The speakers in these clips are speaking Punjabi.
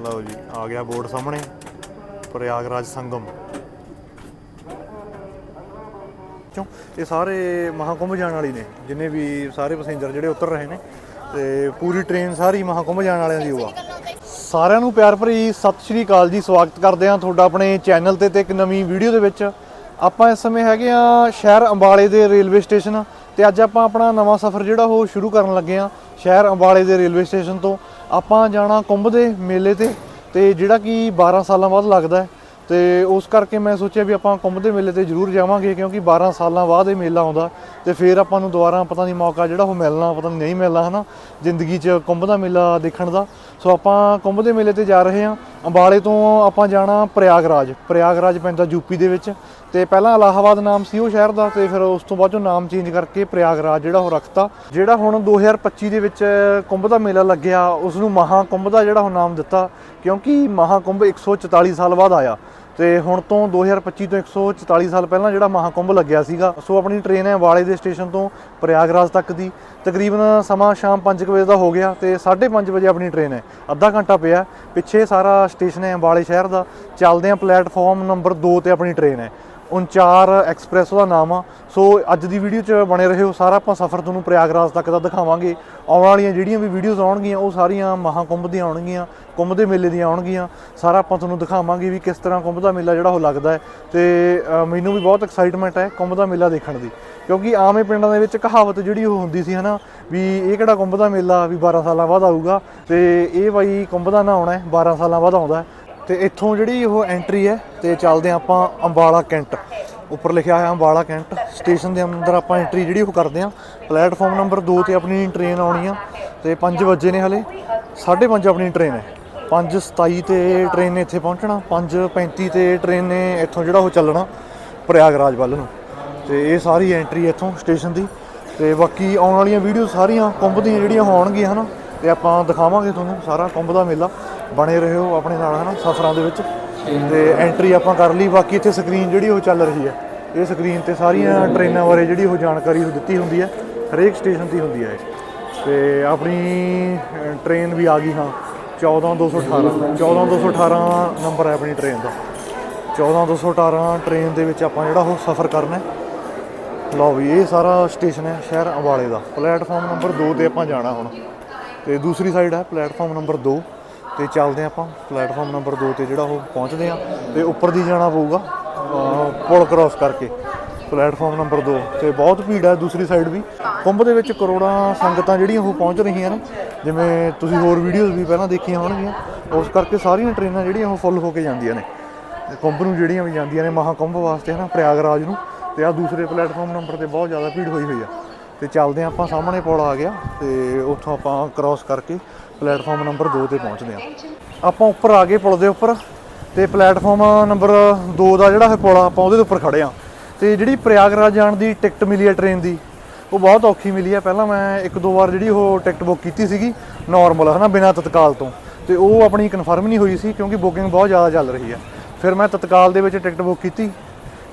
ਲਓ ਜੀ, ਆ ਗਿਆ ਬੋਰਡ ਸਾਹਮਣੇ, ਪ੍ਰਯਾਗਰਾਜ ਸੰਗਮ। ਕਿਉਂ ਇਹ ਸਾਰੇ ਮਹਾਕੁੰਭ ਜਾਣ ਵਾਲੀ ਨੇ, ਜਿੰਨੇ ਵੀ ਸਾਰੇ ਪੈਸੇਂਜਰ ਜਿਹੜੇ ਉਤਰ ਰਹੇ ਨੇ, ਤੇ ਪੂਰੀ ਟ੍ਰੇਨ ਸਾਰੀ ਮਹਾਕੁੰਭ ਜਾਣ ਵਾਲਿਆਂ ਦੀ ਹੋਆ। ਸਾਰਿਆਂ ਨੂੰ ਪਿਆਰ ਭਰੀ ਸਤਿ ਸ਼੍ਰੀ ਅਕਾਲ ਜੀ, ਸਵਾਗਤ ਕਰਦੇ ਹਾਂ ਤੁਹਾਡਾ ਆਪਣੇ ਚੈਨਲ ਤੇ ਤੇ ਇੱਕ ਨਵੀਂ ਵੀਡੀਓ ਦੇ ਵਿੱਚ। ਆਪਾਂ ਇਸ ਸਮੇਂ ਹੈਗੇ ਆ ਸ਼ਹਿਰ ਅੰਬਾਲੇ ਦੇ ਰੇਲਵੇ ਸਟੇਸ਼ਨ ਤੇ ਅੱਜ ਆਪਾਂ ਆਪਣਾ ਨਵਾਂ ਸਫ਼ਰ ਜਿਹੜਾ ਉਹ ਸ਼ੁਰੂ ਕਰਨ ਲੱਗੇ ਆ ਸ਼ਹਿਰ ਅੰਬਾਲੇ ਦੇ ਰੇਲਵੇ ਸਟੇਸ਼ਨ ਤੋਂ। ਆਪਾਂ ਜਾਣਾ ਕੁੰਭ ਦੇ ਮੇਲੇ ਤੇ ਤੇ ਜਿਹੜਾ ਕਿ 12 ਸਾਲਾਂ ਬਾਅਦ ਲੱਗਦਾ ਹੈ। ਤੇ ਉਸ ਕਰਕੇ ਮੈਂ ਸੋਚਿਆ ਵੀ ਆਪਾਂ ਕੁੰਭ ਦੇ ਮੇਲੇ ਤੇ ਜ਼ਰੂਰ ਜਾਵਾਂਗੇ ਕਿਉਂਕਿ 12 ਸਾਲਾਂ ਬਾਅਦ ਇਹ ਮੇਲਾ ਆਉਂਦਾ। ਤੇ ਫਿਰ ਆਪਾਂ ਨੂੰ ਦੁਬਾਰਾ ਪਤਾ ਨਹੀਂ ਮੌਕਾ ਜਿਹੜਾ ਉਹ ਮਿਲਣਾ, ਪਤਾ ਨਹੀਂ ਨਹੀਂ ਮਿਲਣਾ, ਹਨਾ? ਜ਼ਿੰਦਗੀ 'ਚ ਕੁੰਭ ਦਾ ਮੇਲਾ ਦੇਖਣ ਦਾ। ਸੋ ਆਪਾਂ ਕੁੰਭ ਦੇ ਮੇਲੇ ਤੇ ਜਾ ਰਹੇ ਹਾਂ। ਅੰਬਾਲੇ ਤੋਂ ਆਪਾਂ ਜਾਣਾ ਪ੍ਰਯਾਗਰਾਜ। ਪ੍ਰਯਾਗਰਾਜ ਪੈਂਦਾ ਯੂਪੀ ਦੇ ਵਿੱਚ। ਤੇ ਪਹਿਲਾਂ ਇਲਾਹਾਬਾਦ ਨਾਮ ਸੀ ਉਹ ਸ਼ਹਿਰ ਦਾ ਤੇ ਫਿਰ ਉਸ ਤੋਂ ਬਾਅਦ ਚੋਂ ਨਾਮ ਚੇਂਜ ਕਰਕੇ ਪ੍ਰਯਾਗਰਾਜ ਜਿਹੜਾ ਉਹ ਰੱਖਤਾ। ਜਿਹੜਾ ਹੁਣ 2025 ਦੇ ਵਿੱਚ ਕੁੰਭ ਦਾ ਮੇਲਾ ਲੱਗਿਆ ਉਸ ਨੂੰ ਮਹਾ ਕੁੰਭ ਦਾ ਜਿਹੜਾ ਉਹ ਨਾਮ ਦਿੱਤਾ। ਕਿਉਂਕਿ ਮਹਾ ਕੁੰਭ 144 ਸਾਲ ਬਾਅਦ ਆਇਆ। ਤੇ ਹੁਣ ਤੋਂ 2025 ਤੋਂ 144 ਸਾਲ ਪਹਿਲਾਂ ਜਿਹੜਾ ਮਹਾਕੁੰਭ ਲੱਗਿਆ ਸੀਗਾ, ਸੋ ਆਪਣੀ ਟ੍ਰੇਨ ਹੈ ਵਾਲੇ ਦੇ ਸਟੇਸ਼ਨ ਤੋਂ ਪ੍ਰਯਾਗਰਾਜ ਤੱਕ ਦੀ। ਤਕਰੀਬਨ ਸਮਾਂ ਸ਼ਾਮ 5 ਵਜੇ ਦਾ ਹੋ ਗਿਆ ਤੇ 5:30 ਵਜੇ ਆਪਣੀ ਟ੍ਰੇਨ ਹੈ। ਅੱਧਾ ਘੰਟਾ ਪਿਆ ਪਿੱਛੇ ਸਾਰਾ ਸਟੇਸ਼ਨ ਹੈ ਵਾਲੇ ਸ਼ਹਿਰ ਦਾ। ਚੱਲਦੇ ਆ ਪਲੇਟਫਾਰਮ ਨੰਬਰ 2 ਤੇ ਆਪਣੀ ਟ੍ਰੇਨ ਹੈ। 39 ਐਕਸਪ੍ਰੈਸ ਉਹਦਾ ਨਾਮ ਆ। ਸੋ ਅੱਜ ਦੀ ਵੀਡੀਓ 'ਚ ਬਣੇ ਰਹੋ, ਸਾਰਾ ਆਪਾਂ ਸਫ਼ਰ ਤੁਹਾਨੂੰ ਪ੍ਰਯਾਗਰਾਜ ਤੱਕ ਦਾ ਦਿਖਾਵਾਂਗੇ। ਆਉਣ ਵਾਲੀਆਂ ਜਿਹੜੀਆਂ ਵੀ ਵੀਡੀਓਜ਼ ਆਉਣਗੀਆਂ, ਉਹ ਸਾਰੀਆਂ ਮਹਾਕੁੰਭ ਦੀਆਂ ਆਉਣਗੀਆਂ, ਕੁੰਭ ਦੇ ਮੇਲੇ ਦੀਆਂ ਆਉਣਗੀਆਂ। ਸਾਰਾ ਆਪਾਂ ਤੁਹਾਨੂੰ ਦਿਖਾਵਾਂਗੇ ਵੀ ਕਿਸ ਤਰ੍ਹਾਂ ਕੁੰਭ ਦਾ ਮੇਲਾ ਜਿਹੜਾ ਉਹ ਲੱਗਦਾ ਹੈ। ਤੇ ਮੈਨੂੰ ਵੀ ਬਹੁਤ ਐਕਸਾਈਟਮੈਂਟ ਹੈ ਕੁੰਭ ਦਾ ਮੇਲਾ ਦੇਖਣ ਦੀ। ਕਿਉਂਕਿ ਆਮੇ ਪਿੰਡਾਂ ਦੇ ਵਿੱਚ ਕਹਾਵਤ ਜਿਹੜੀ ਉਹ ਹੁੰਦੀ ਸੀ, ਹਨਾ, ਵੀ ਇਹ ਕਿਹੜਾ ਕੁੰਭ ਦਾ ਮੇਲਾ, ਵੀ 12 ਸਾਲਾਂ ਬਾਅਦ ਆਊਗਾ। ਤੇ ਇਹ ਬਾਈ ਕੁੰਭ ਦਾ ਨਾ ਆਉਣਾ ਹੈ 12 ਸਾਲਾਂ ਬਾਅਦ ਆਉਂਦਾ ਹੈ। ਤੇ ਇੱਥੋਂ ਜਿਹੜੀ ਉਹ ਐਂਟਰੀ ਹੈ ਤੇ ਚੱਲਦੇ ਹਾਂ ਆਪਾਂ ਅੰਬਾਲਾ ਕੈਂਟ। ਉੱਪਰ ਲਿਖਿਆ ਹੋਇਆ ਅੰਬਾਲਾ ਕੈਂਟ। ਸਟੇਸ਼ਨ ਦੇ ਅੰਦਰ ਆਪਾਂ ਐਂਟਰੀ ਜਿਹੜੀ ਉਹ ਕਰਦੇ ਹਾਂ। ਪਲੇਟਫਾਰਮ ਨੰਬਰ 2 ਤੇ ਆਪਣੀ ਟ੍ਰੇਨ ਆਉਣੀ ਆ ਤੇ 5 ਵਜੇ ਨੇ ਹਲੇ। 5:30 ਆਪਣੀ ਟ੍ਰੇਨ ਹੈ। 5:27 ਤੇ ਟ੍ਰੇਨ ਨੇ ਇੱਥੇ ਪਹੁੰਚਣਾ। 5:35 ਤੇ ਟ੍ਰੇਨ ਨੇ ਇੱਥੋਂ ਜਿਹੜਾ ਉਹ ਚੱਲਣਾ ਪ੍ਰਯਾਗਰਾਜ ਵੱਲ ਨੂੰ। ਤੇ ਇਹ ਸਾਰੀ ਐਂਟਰੀ ਇੱਥੋਂ ਸਟੇਸ਼ਨ ਦੀ। ਤੇ ਬਾਕੀ ਆਉਣ ਵਾਲੀਆਂ ਵੀਡੀਓ ਸਾਰੀਆਂ ਕੁੰਭ ਦੀਆਂ ਜਿਹੜੀਆਂ ਹੋਣਗੀਆਂ ਹਨਾ ਤੇ ਆਪਾਂ ਦਿਖਾਵਾਂਗੇ ਤੁਹਾਨੂੰ ਸਾਰਾ ਕੁੰਭ ਦਾ ਮੇਲਾ। ਬਣੇ ਰਹੋ ਆਪਣੇ ਨਾਲ ਹਨਾ ਸਫ਼ਰਾਂ ਦੇ ਵਿੱਚ। ਤੇ ਐਂਟਰੀ ਆਪਾਂ ਕਰ ਲਈ। ਬਾਕੀ ਇੱਥੇ ਸਕਰੀਨ ਜਿਹੜੀ ਉਹ ਚੱਲ ਰਹੀ ਹੈ। ਇਹ ਸਕਰੀਨ ਤੇ ਸਾਰੀਆਂ ਟ੍ਰੇਨਾਂ ਬਾਰੇ ਜਿਹੜੀ ਉਹ ਜਾਣਕਾਰੀ ਉਹ ਦਿੱਤੀ ਹੁੰਦੀ ਹੈ। ਹਰੇਕ ਸਟੇਸ਼ਨ ਦੀ ਹੁੰਦੀ ਹੈ ਇਹ। ਤੇ ਆਪਣੀ ਅ, ਟ੍ਰੇਨ ਵੀ ਆ ਗਈ ਹਾਂ। 14218 14218 ਨੰਬਰ ਹੈ ਆਪਣੀ ਟ੍ਰੇਨ ਦਾ। 14218 ਟ੍ਰੇਨ ਦੇ ਵਿੱਚ ਆਪਾਂ ਜਿਹੜਾ ਉਹ ਸਫ਼ਰ ਕਰਨਾ ਲਓ ਵੀ ਇਹ ਸਾਰਾ ਸਟੇਸ਼ਨ ਹੈ ਸ਼ਹਿਰ ਅੰਬਾਲੇ ਦਾ। ਪਲੇਟਫਾਰਮ ਨੰਬਰ 2 ਤੇ ਆਪਾਂ ਜਾਣਾ ਹੁਣ। ਤੇ ਦੂਸਰੀ ਸਾਈਡ ਹੈ ਪਲੇਟਫਾਰਮ ਨੰਬਰ 2 ਤੇ ਚੱਲਦੇ ਹਾਂ ਆਪਾਂ। ਪਲੇਟਫਾਰਮ ਨੰਬਰ 2 ਤੇ ਜਿਹੜਾ ਉਹ ਪਹੁੰਚਦੇ ਆ, ਤੇ ਉੱਪਰ ਦੀ ਜਾਣਾ ਪਊਗਾ ਪੁਲ ਕ੍ਰਾਸ ਕਰਕੇ। ਪਲੇਟਫਾਰਮ ਨੰਬਰ 2 ਤੇ ਬਹੁਤ ਭੀੜ ਹੈ ਦੂਸਰੀ ਸਾਈਡ ਵੀ। ਕੁੰਭ ਦੇ ਵਿੱਚ ਕਰੋੜਾਂ ਸੰਗਤਾਂ ਜਿਹੜੀਆਂ ਉਹ ਪਹੁੰਚ ਰਹੀਆਂ ਨੇ, ਜਿਵੇਂ ਤੁਸੀਂ ਹੋਰ ਵੀਡੀਓਜ਼ ਵੀ ਪਹਿਲਾਂ ਦੇਖੀਆਂ ਹੋਣਗੀਆਂ, ਉਸ ਕਰਕੇ ਸਾਰੀਆਂ ਟ੍ਰੇਨਾਂ ਜਿਹੜੀਆਂ ਉਹ ਫੁੱਲ ਹੋ ਕੇ ਜਾਂਦੀਆਂ ਨੇ। ਕੁੰਭ ਨੂੰ ਜਿਹੜੀਆਂ ਵੀ ਜਾਂਦੀਆਂ ਨੇ ਮਹਾਕੁੰਭ ਵਾਸਤੇ ਹਨਾ, ਪ੍ਰਯਾਗਰਾਜ ਨੂੰ, ਤੇ ਆ ਦੂਸਰੇ ਪਲੇਟਫਾਰਮ ਨੰਬਰ ਤੇ ਬਹੁਤ ਜ਼ਿਆਦਾ ਭੀੜ ਹੋਈ ਹੋਈ ਆ। ਤੇ ਚੱਲਦੇ ਹਾਂ ਆਪਾਂ ਸਾਹਮਣੇ ਪੁਲ ਆ ਗਿਆ ਤੇ ਉੱਥੋਂ ਆਪਾਂ ਕ੍ਰਾਸ ਕਰਕੇ ਪਲੇਟਫਾਰਮ ਨੰਬਰ 2 ਤੇ ਪਹੁੰਚਦੇ ਹਾਂ। ਆਪਾਂ ਉੱਪਰ ਆ ਗਏ ਪੁਲ ਦੇ ਉੱਪਰ ਤੇ ਪਲੇਟਫਾਰਮ ਨੰਬਰ 2 ਦਾ ਜਿਹੜਾ ਇਹ ਪੁਲ ਆਪਾਂ ਉਹਦੇ ਉੱਪਰ ਖੜੇ ਆ ਤੇ ਜਿਹੜੀ ਪ੍ਰਯਾਗਰਾਜ ਜਾਣ ਦੀ ਟਿਕਟ ਮਿਲੀ ਹੈ ਟ੍ਰੇਨ ਦੀ, ਉਹ ਬਹੁਤ ਔਖੀ ਮਿਲੀ ਹੈ। ਪਹਿਲਾਂ ਮੈਂ ਇੱਕ ਦੋ ਵਾਰ ਜਿਹੜੀ ਉਹ ਟਿਕਟ ਬੁੱਕ ਕੀਤੀ ਸੀਗੀ ਨਾਰਮਲ ਹਨਾ, ਬਿਨਾਂ ਤਤਕਾਲ ਤੋਂ। ਤੇ ਉਹ ਆਪਣੀ ਕਨਫਰਮ ਨਹੀਂ ਹੋਈ ਸੀ ਕਿਉਂਕਿ ਬੁਕਿੰਗ ਬਹੁਤ ਜ਼ਿਆਦਾ ਚੱਲ ਰਹੀ ਹੈ। ਫਿਰ ਮੈਂ ਤਤਕਾਲ ਦੇ ਵਿੱਚ ਟਿਕਟ ਬੁੱਕ ਕੀਤੀ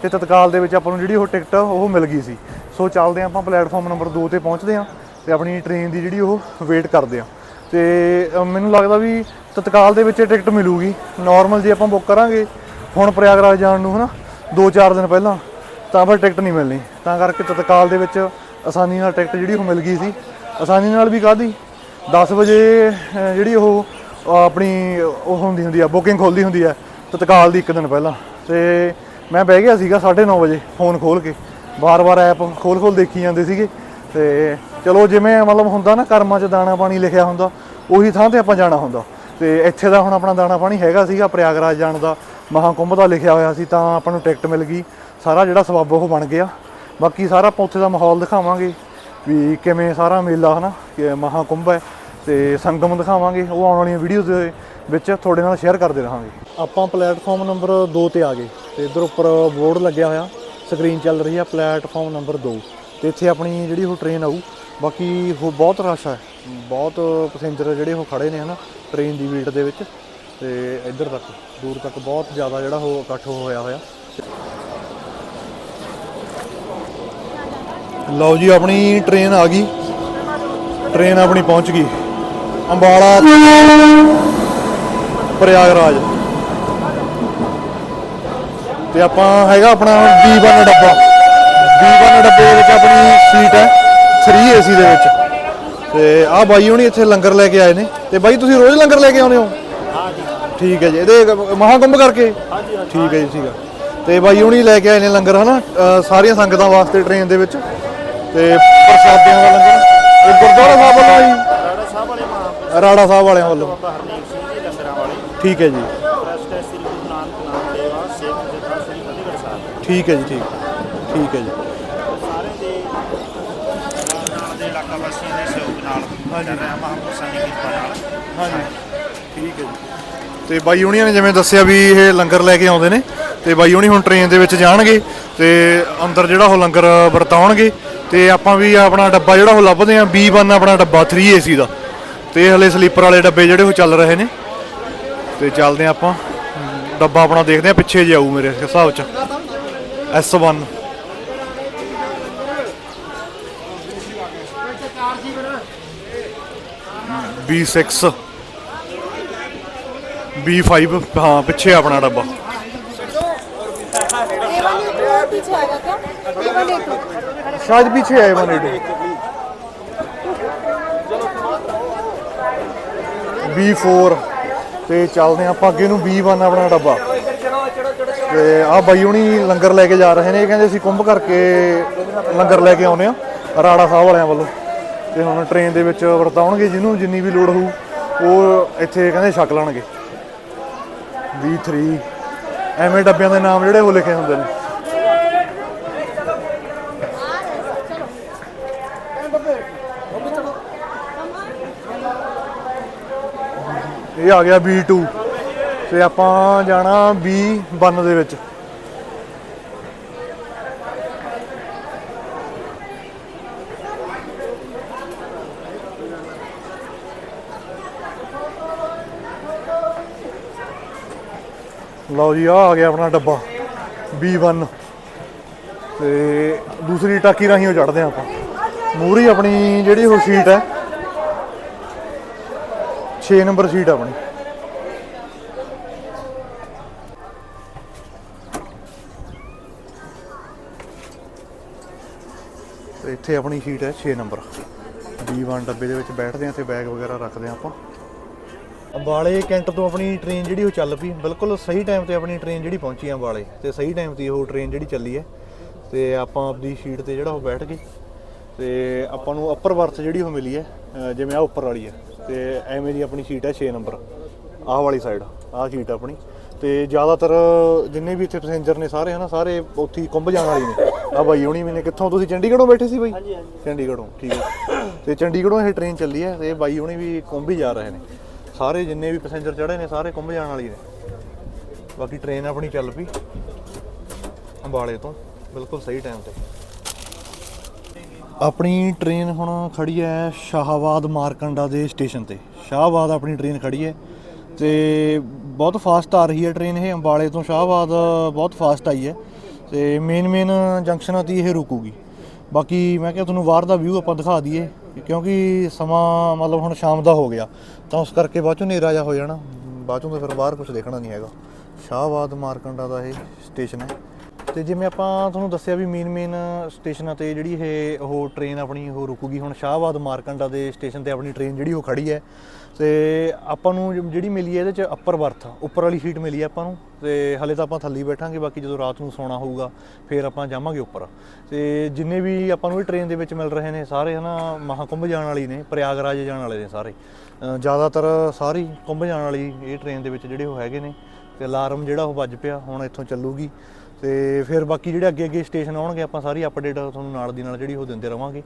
ਤੇ ਤਤਕਾਲ ਦੇ ਵਿੱਚ ਆਪਾਂ ਨੂੰ ਜਿਹੜੀ ਉਹ ਟਿਕਟ ਉਹ ਮਿਲ ਗਈ ਸੀ। ਸੋ ਚੱਲਦੇ ਹਾਂ ਆਪਾਂ ਪਲੇਟਫਾਰਮ ਨੰਬਰ 2 ਤੇ ਪਹੁੰਚਦੇ ਹਾਂ ਤੇ ਆਪਣੀ ਟ੍ਰੇਨ ਦੀ ਜਿਹੜੀ ਉਹ ਵੇਟ ਕਰਦੇ ਹਾਂ। ਤੇ ਮੈਨੂੰ ਲੱਗਦਾ ਵੀ ਤਤਕਾਲ ਦੇ ਵਿੱਚ ਟਿਕਟ ਮਿਲੂਗੀ। ਨਾਰਮਲ ਜੇ ਆਪਾਂ ਬੁੱਕ ਕਰਾਂਗੇ, ਹੁਣ ਪ੍ਰਯਾਗਰਾਜ ਜਾਣ ਨੂੰ ਹਨਾ 2-4 ਦਿਨ ਪਹਿਲਾਂ, ਤਾਂ ਫਿਰ ਟਿਕਟ ਨਹੀਂ ਮਿਲਣੀ। ਤਾਂ ਕਰਕੇ ਤਤਕਾਲ ਦੇ ਵਿੱਚ ਆਸਾਨੀ ਨਾਲ ਟਿਕਟ ਜਿਹੜੀ ਉਹ ਮਿਲ ਗਈ ਸੀ। ਆਸਾਨੀ ਨਾਲ ਵੀ ਕਾਦੀ 10 ਵਜੇ ਜਿਹੜੀ ਉਹ ਆਪਣੀ ਉਹ ਹੁੰਦੀ ਹੁੰਦੀ ਆ ਬੁਕਿੰਗ ਖੁੱਲਦੀ ਹੁੰਦੀ ਆ, ਤਤਕਾਲ ਦੀ ਇੱਕ ਦਿਨ ਪਹਿਲਾਂ। ਤੇ ਮੈਂ ਬਹਿ ਗਿਆ ਸੀਗਾ 9:30 ਵਜੇ ਫੋਨ ਖੋਲ ਕੇ। ਵਾਰ ਵਾਰ ਐਪ ਖੋਲ-ਖੋਲ ਦੇਖੀ ਜਾਂਦੇ ਸੀਗੇ। ਤੇ ਚਲੋ ਜਿਵੇਂ ਮਤਲਬ ਹੁੰਦਾ ਨਾ, ਕਰਮਾਂ 'ਚ ਦਾਣਾ ਪਾਣੀ ਲਿਖਿਆ ਹੁੰਦਾ, ਉਹੀ ਥਾਂ ਤੇ ਆਪਾਂ ਜਾਣਾ ਹੁੰਦਾ। ਤੇ ਇੱਥੇ ਦਾ ਹੁਣ ਆਪਣਾ ਦਾਣਾ ਪਾਣੀ ਹੈਗਾ ਸੀਗਾ, ਪ੍ਰਯਾਗਰਾਜ ਜਾਣ ਦਾ। ਮਹਾਕੁੰਭ ਦਾ ਲਿਖਿਆ ਹੋਇਆ ਸੀ ਤਾਂ ਆਪਾਂ ਨੂੰ ਟਿਕਟ ਮਿਲ ਗਈ। ਸਾਰਾ ਜਿਹੜਾ ਸਬੱਬ ਉਹ ਬਣ ਗਿਆ। ਬਾਕੀ ਸਾਰਾ ਆਪਾਂ ਉੱਥੇ ਦਾ ਮਾਹੌਲ ਦਿਖਾਵਾਂਗੇ ਵੀ ਕਿਵੇਂ ਸਾਰਾ ਮੇਲਾ ਹਨਾ, ਕਿ ਮਹਾਕੁੰਭ ਹੈ। ਤੇ ਸੰਗਮ ਦਿਖਾਵਾਂਗੇ, ਉਹ ਆਉਣ ਵਾਲੀਆਂ ਵੀਡੀਓਜ਼ ਦੇ ਵਿੱਚ ਤੁਹਾਡੇ ਨਾਲ ਸ਼ੇਅਰ ਕਰਦੇ ਰਹਾਂਗੇ। ਆਪਾਂ ਪਲੇਟਫਾਰਮ ਨੰਬਰ 2 ਤੇ ਆ ਗਏ। ਤੇ ਇਧਰ ਉੱਪਰ ਬੋਰਡ ਲੱਗਿਆ ਹੋਇਆ। ਸਕਰੀਨ ਚੱਲ ਰਹੀ ਹੈ ਪਲੇਟਫਾਰਮ ਨੰਬਰ 2 ਤੇ ਇੱਥੇ ਆਪਣੀ ਜਿਹੜੀ ਉਹ ਟ੍ਰੇਨ ਆਊ, ਬਾਕੀ ਉਹ ਬਹੁਤ ਰਸ਼ ਹੈ ਬਹੁਤ ਪੈਸੇਂਜਰ ਜਿਹੜੇ ਉਹ ਖੜੇ ਨੇ ਹਨਾ ਟ੍ਰੇਨ ਦੀ ਵੇਟ ਦੇ ਵਿੱਚ। ਤੇ ਇੱਧਰ ਤੱਕ, ਦੂਰ ਤੱਕ ਬਹੁਤ ਜ਼ਿਆਦਾ ਜਿਹੜਾ ਉਹ ਇਕੱਠ ਹੋਇਆ ਹੋਇਆ। ਲਓ ਜੀ, ਆਪਣੀ ਟ੍ਰੇਨ ਆ ਗਈ। ਟ੍ਰੇਨ ਆਪਣੀ ਪਹੁੰਚ ਗਈ। ਅੰਬਾਲਾ, ਪ੍ਰਯਾਗਰਾਜ। ਤੇ ਆਪਾਂ ਹੈਗਾ ਆਪਣਾ B1 ਡੱਬਾ। B1 ਡੱਬੇ ਦੇ ਵਿੱਚ ਆਪਣੀ ਸੀਟ ਹੈ 3 AC ਦੇ ਵਿੱਚ। ਤੇ ਆਹ ਬਾਈ ਹੁਣੀ ਇੱਥੇ ਲੰਗਰ ਲੈ ਕੇ ਆਏ ਨੇ। ਤੇ ਬਾਈ, ਤੁਸੀਂ ਰੋਜ਼ ਲੰਗਰ ਲੈ ਕੇ ਆਉਂਦੇ ਹੋ? ਹਾਂ ਜੀ ਠੀਕ ਹੈ ਜੀ। ਇਹਦੇ ਮਹਾਕੁੰਭ ਕਰਕੇ? ਠੀਕ ਹੈ ਜੀ, ਠੀਕ ਹੈ ਤੇ ਬਾਈ ਹੁਣੀ ਲੈ ਕੇ ਆਏ ਨੇ ਲੰਗਰ, ਹਨਾ? ਅਹ ਸਾਰੀਆਂ ਸੰਗਤਾਂ ਵਾਸਤੇ ਟ੍ਰੇਨ ਦੇ ਵਿੱਚ। ਤੇ ਪ੍ਰਸਾਦਿਆਂ ਦਾ ਲੰਗਰ। ਇਹ ਗੁਰਦੁਆਰਾ ਸਾਹਿਬ ਵੱਲੋਂ ਜੀ ਰਾੜਾ ਸਾਹਿਬ ਵਾਲੇ ਰਾੜਾ ਸਾਹਿਬ ਵਾਲਿਆਂ ਵੱਲੋਂ। ਠੀਕ ਹੈ ਜੀ ਟਰਸਟ ਹੈ ਸ੍ਰੀ ਗੁਰੂ ਨਾਨਕ ਨਾਮ ਦੇਵਾ ਸੇਖ ਜਥਾ ਸ੍ਰੀ ਫਤਿਹਗੜ੍ਹ ਸਾਹਿਬ ਠੀਕ ਹੈ ਜੀ ਠੀਕ। ਠੀਕ ਹੈ ਜੀ। ਸਾਰੇ ਦੇ ਨਾਲ ਦੇ ਇਲਾਕਾ ਵਾਸੀਆਂ ਦੇ ਸਹਿਯੋਗ ਨਾਲ ਚੱਲ ਰਿਹਾ ਮਹਾਂਪੁਰਸ਼ਾਂ ਦੀ ਕਿਰਪਾ ਨਾਲ। ਹਾਂਜੀ। ਠੀਕ ਹੈ ਜੀ। ਤੇ ਬਾਈ ਹੁਣੀਆਂ ਨੇ ਜਿਵੇਂ ਦੱਸਿਆ ਵੀ ਇਹ ਲੰਗਰ ਲੈ ਕੇ ਆਉਂਦੇ ਨੇ ਤੇ ਬਾਈ ਹੁਣੀ ਹੁਣ ਟ੍ਰੇਨ ਦੇ ਵਿੱਚ ਜਾਣਗੇ ਤੇ ਅੰਦਰ ਜਿਹੜਾ ਉਹ ਲੰਗਰ ਵਰਤਾਉਣਗੇ ਤੇ ਆਪਾਂ ਵੀ ਆਪਣਾ ਡੱਬਾ ਜਿਹੜਾ ਉਹ ਲੱਭਦੇ ਆਂ B1 ਆਪਣਾ ਡੱਬਾ 3 AC ਦਾ। ਤੇ ਹਲੇ ਸਲੀਪਰ ਵਾਲੇ ਡੱਬੇ ਜਿਹੜੇ ਉਹ ਚੱਲ ਰਹੇ ਨੇ। ਤੇ ਚੱਲਦੇ ਆਪਾਂ। ਡੱਬਾ ਆਪਣਾ ਦੇਖਦੇ ਆਂ ਪਿੱਛੇ ਜਾਊ ਮੇਰੇ ਹਿਸਾਬ ਚ। S1 B6 B5 ਹਾਂ ਪਿੱਛੇ ਆਪਣਾ ਡੱਬਾ पीछे आएगा क्या टेबल एक ਸ਼ਾਇਦ ਪਿੱਛੇ ਆਏ ਬਨੇ B4 ਤੇ ਚੱਲਦੇ ਹਾਂ ਆਪਾਂ ਅੱਗੇ ਨੂੰ B1 ਆਪਣਾ ਡੱਬਾ ਤੇ ਆ ਬਾਈ ਹੁਣੀ ਲੰਗਰ ਲੈ ਕੇ ਜਾ ਰਹੇ ਨੇ, ਇਹ ਕਹਿੰਦੇ ਅਸੀਂ ਕੁੰਭ ਕਰਕੇ ਲੰਗਰ ਲੈ ਕੇ ਆਉਨੇ ਆ ਰਾੜਾ ਸਾਹਿਬ ਵਾਲਿਆਂ ਵੱਲੋਂ। ਤੇ ਹੁਣ ਟ੍ਰੇਨ ਦੇ ਵਿੱਚ ਵਰਤਾਉਣਗੇ, ਜਿਹਨੂੰ ਜਿੰਨੀ ਵੀ ਲੋੜ ਹੋਊ, ਉਹ ਇੱਥੇ ਕਹਿੰਦੇ ਛਕ ਲੈਣਗੇ। B3 ਐਵੇਂ ਡੱਬਿਆਂ ਦੇ ਨਾਮ ਜਿਹੜੇ ਉਹ ਲਿਖੇ ਹੁੰਦੇ ਨੇ। ਇਹ ਆ ਗਿਆ B2 ਤੇ ਆਪਾਂ ਜਾਣਾ B1 ਦੇ ਵਿੱਚ। ਲਓ ਜੀ ਆ ਆ ਗਿਆ ਆਪਣਾ ਡੱਬਾ B1 ਤੇ ਦੂਸਰੀ ਟਾਕੀ ਰਾਹੀਂ ਉਹ ਚੜਦੇ ਆਪਾਂ। ਮੂਰੀ ਆਪਣੀ ਜਿਹੜੀ ਉਹ ਸੀਟ ਹੈ 6 ਨੰਬਰ ਸੀਟ ਆਪਣੀ। ਇੱਥੇ ਆਪਣੀ ਸੀਟ ਹੈ 6 ਨੰਬਰ B1 ਡੱਬੇ ਦੇ ਵਿੱਚ ਬੈਠਦੇ ਆ ਤੇ ਬੈਗ ਵਗੈਰਾ ਰੱਖਦੇ ਆ ਆਪਾਂ। ਅੰਬਾਲੇ ਕੈਂਟ ਤੋਂ ਆਪਣੀ ਟ੍ਰੇਨ ਜਿਹੜੀ ਉਹ ਚੱਲ ਪਈ। ਬਿਲਕੁਲ ਸਹੀ ਟਾਈਮ ਤੇ ਆਪਣੀ ਟ੍ਰੇਨ ਜਿਹੜੀ ਪਹੁੰਚੀ ਆ ਅੰਬਾਲੇ। ਤੇ ਸਹੀ ਟਾਈਮ ਤੇ ਉਹ ਟ੍ਰੇਨ ਜਿਹੜੀ ਚੱਲੀ ਹੈ। ਤੇ ਆਪਾਂ ਆਪਣੀ ਸੀਟ ਤੇ ਜਿਹੜਾ ਉਹ ਬੈਠ ਗਏ। ਤੇ ਆਪਾਂ ਨੂੰ ਅਪਰ ਬਰਥ ਜਿਹੜੀ ਉਹ ਮਿਲੀ ਹੈ ਜਿਵੇਂ ਆ ਉੱਪਰ ਵਾਲੀ ਹੈ। ਤੇ ਐਵੇਂ ਦੀ ਆਪਣੀ ਸੀਟ ਹੈ 6 ਨੰਬਰ ਆਹ ਵਾਲੀ ਸਾਈਡ ਆਹ ਸੀਟ ਆਪਣੀ। ਤੇ ਜ਼ਿਆਦਾਤਰ ਜਿੰਨੇ ਵੀ ਇੱਥੇ ਪੈਸੇਂਜਰ ਨੇ ਸਾਰੇ, ਹਨਾ, ਸਾਰੇ ਉੱਥੇ ਹੀ ਕੁੰਭ ਜਾਣ ਵਾਲੇ ਨੇ। ਆ ਬਾਈ ਹੁਣੀ ਵੀ ਨੇ ਕਿੱਥੋਂ ਤੁਸੀਂ ਚੰਡੀਗੜ੍ਹੋਂ ਬੈਠੇ ਸੀ ਬਾਈ? ਹਾਂਜੀ ਹਾਂਜੀ। ਚੰਡੀਗੜ੍ਹੋਂ ਠੀਕ ਹੈ। ਤੇ ਚੰਡੀਗੜ੍ਹੋਂ ਇਹ ਟ੍ਰੇਨ ਚੱਲੀ ਹੈ ਤੇ ਬਾਈ ਹੁਣੀ ਵੀ ਕੁੰਭ ਜਾ ਰਹੇ ਨੇ। ਸਾਰੇ ਜਿੰਨੇ ਵੀ ਪੈਸੇਂਜਰ ਚੜੇ ਨੇ ਸਾਰੇ ਕੁੰਭ ਜਾਣ ਵਾਲੇ ਨੇ। ਬਾਕੀ ਟ੍ਰੇਨ ਆਪਣੀ ਚੱਲ ਪਈ ਅੰਬਾਲੇ ਤੋਂ ਬਿਲਕੁਲ ਸਹੀ ਟਾਈਮ ਤੇ। ਆਪਣੀ ਟ੍ਰੇਨ ਹੁਣ ਖੜੀ ਹੈ ਸ਼ਾਹਬਾਦ ਮਾਰਕੰਡਾ ਦੇ ਸਟੇਸ਼ਨ ਤੇ। ਸ਼ਾਹਬਾਦ ਆਪਣੀ ਟ੍ਰੇਨ ਖੜੀ ਹੈ ਤੇ ਬਹੁਤ ਫਾਸਟ ਆ ਰਹੀ ਹੈ ਟ੍ਰੇਨ ਇਹ ਅੰਬਾਲੇ ਤੋਂ ਸ਼ਾਹਬਾਦ ਬਹੁਤ ਫਾਸਟ ਆਈ ਹੈ। ਤੇ ਮੇਨ ਮੇਨ ਜੰਕਸ਼ਨਾਂ ਤੇ ਇਹ ਰੁਕੂਗੀ। ਬਾਕੀ ਮੈਂ ਕਿਹਾ ਤੁਹਾਨੂੰ ਬਾਹਰ ਦਾ ਵਿਊ ਆਪਾਂ ਦਿਖਾ ਦਈਏ, ਕਿਉਂਕਿ ਸਮਾਂ ਮਤਲਬ ਹੁਣ ਸ਼ਾਮ ਦਾ ਹੋ ਗਿਆ। ਤਾਂ ਉਸ ਕਰਕੇ ਬਾਅਦ ਚੋਂ ਹਨੇਰਾ ਜਾ ਹੋ ਜਾਣਾ। ਬਾਅਦ ਚੋਂ ਤਾਂ ਫਿਰ ਬਾਹਰ ਕੁਝ ਦੇਖਣਾ ਨਹੀਂ ਹੈਗਾ। ਸ਼ਾਹਬਾਦ ਮਾਰਕੰਡਾ ਦਾ ਇਹ ਸਟੇਸ਼ਨ ਹੈ। ਤੇ ਜਿਵੇਂ ਆਪਾਂ ਤੁਹਾਨੂੰ ਦੱਸਿਆ ਵੀ ਮੇਨ ਮੇਨ ਸਟੇਸ਼ਨਾਂ ਤੇ ਜਿਹੜੀ ਇਹ ਉਹ ਟ੍ਰੇਨ ਆਪਣੀ ਉਹ ਰੁਕੂਗੀ, ਹੁਣ ਸ਼ਾਹਬਾਦ ਮਾਰਕੰਡਾ ਦੇ ਸਟੇਸ਼ਨ ਤੇ ਆਪਣੀ ਟ੍ਰੇਨ ਜਿਹੜੀ ਉਹ ਖੜੀ ਹੈ। ਤੇ ਆਪਾਂ ਨੂੰ ਜਿਹੜੀ ਮਿਲੀ ਹੈ ਇਹਦੇ ਚ ਅੱਪਰ ਬਰਥ ਉੱਪਰ ਵਾਲੀ ਸੀਟ ਮਿਲੀ ਹੈ ਆਪਾਂ ਨੂੰ। ਤੇ ਹਲੇ ਤਾਂ ਆਪਾਂ ਥੱਲੇ ਬੈਠਾਂਗੇ, ਬਾਕੀ ਜਦੋਂ ਰਾਤ ਨੂੰ ਸੌਣਾ ਹੋਊਗਾ, ਫਿਰ ਆਪਾਂ ਜਾਵਾਂਗੇ ਉੱਪਰ। ਤੇ ਜਿੰਨੇ ਵੀ ਆਪਾਂ ਨੂੰ ਇਹ ਟ੍ਰੇਨ ਦੇ ਵਿੱਚ ਮਿਲ ਰਹੇ ਨੇ ਸਾਰੇ ਹਨਾ, ਮਹਾਕੁੰਭ ਜਾਣ ਵਾਲੀ ਨੇ, ਪ੍ਰਯਾਗਰਾਜ ਜਾਣ ਵਾਲੇ ਨੇ ਸਾਰੇ। ਜ਼ਿਆਦਾਤਰ ਸਾਰੀ ਕੁੰਭ ਜਾਣ ਵਾਲੀ ਇਹ ਟ੍ਰੇਨ ਦੇ ਵਿੱਚ ਜਿਹੜੇ ਉਹ ਹੈਗੇ ਨੇ। ਤੇ ਅਲਾਰਮ ਜਿਹੜਾ ਉਹ ਵੱਜ ਪਿਆ, ਹੁਣ ਇੱਥੋਂ ਚੱਲੂਗੀ। ਤੇ ਫਿਰ ਬਾਕੀ ਜਿਹੜੇ ਅੱਗੇ ਅੱਗੇ ਸਟੇਸ਼ਨ ਆਉਣਗੇ, ਆਪਾਂ ਸਾਰੀ ਅਪਡੇਟ ਤੁਹਾਨੂੰ ਨਾਲ ਦੀ ਨਾਲ ਜਿਹੜੀ ਉਹ ਦਿੰਦੇ ਰਵਾਂਗੇ।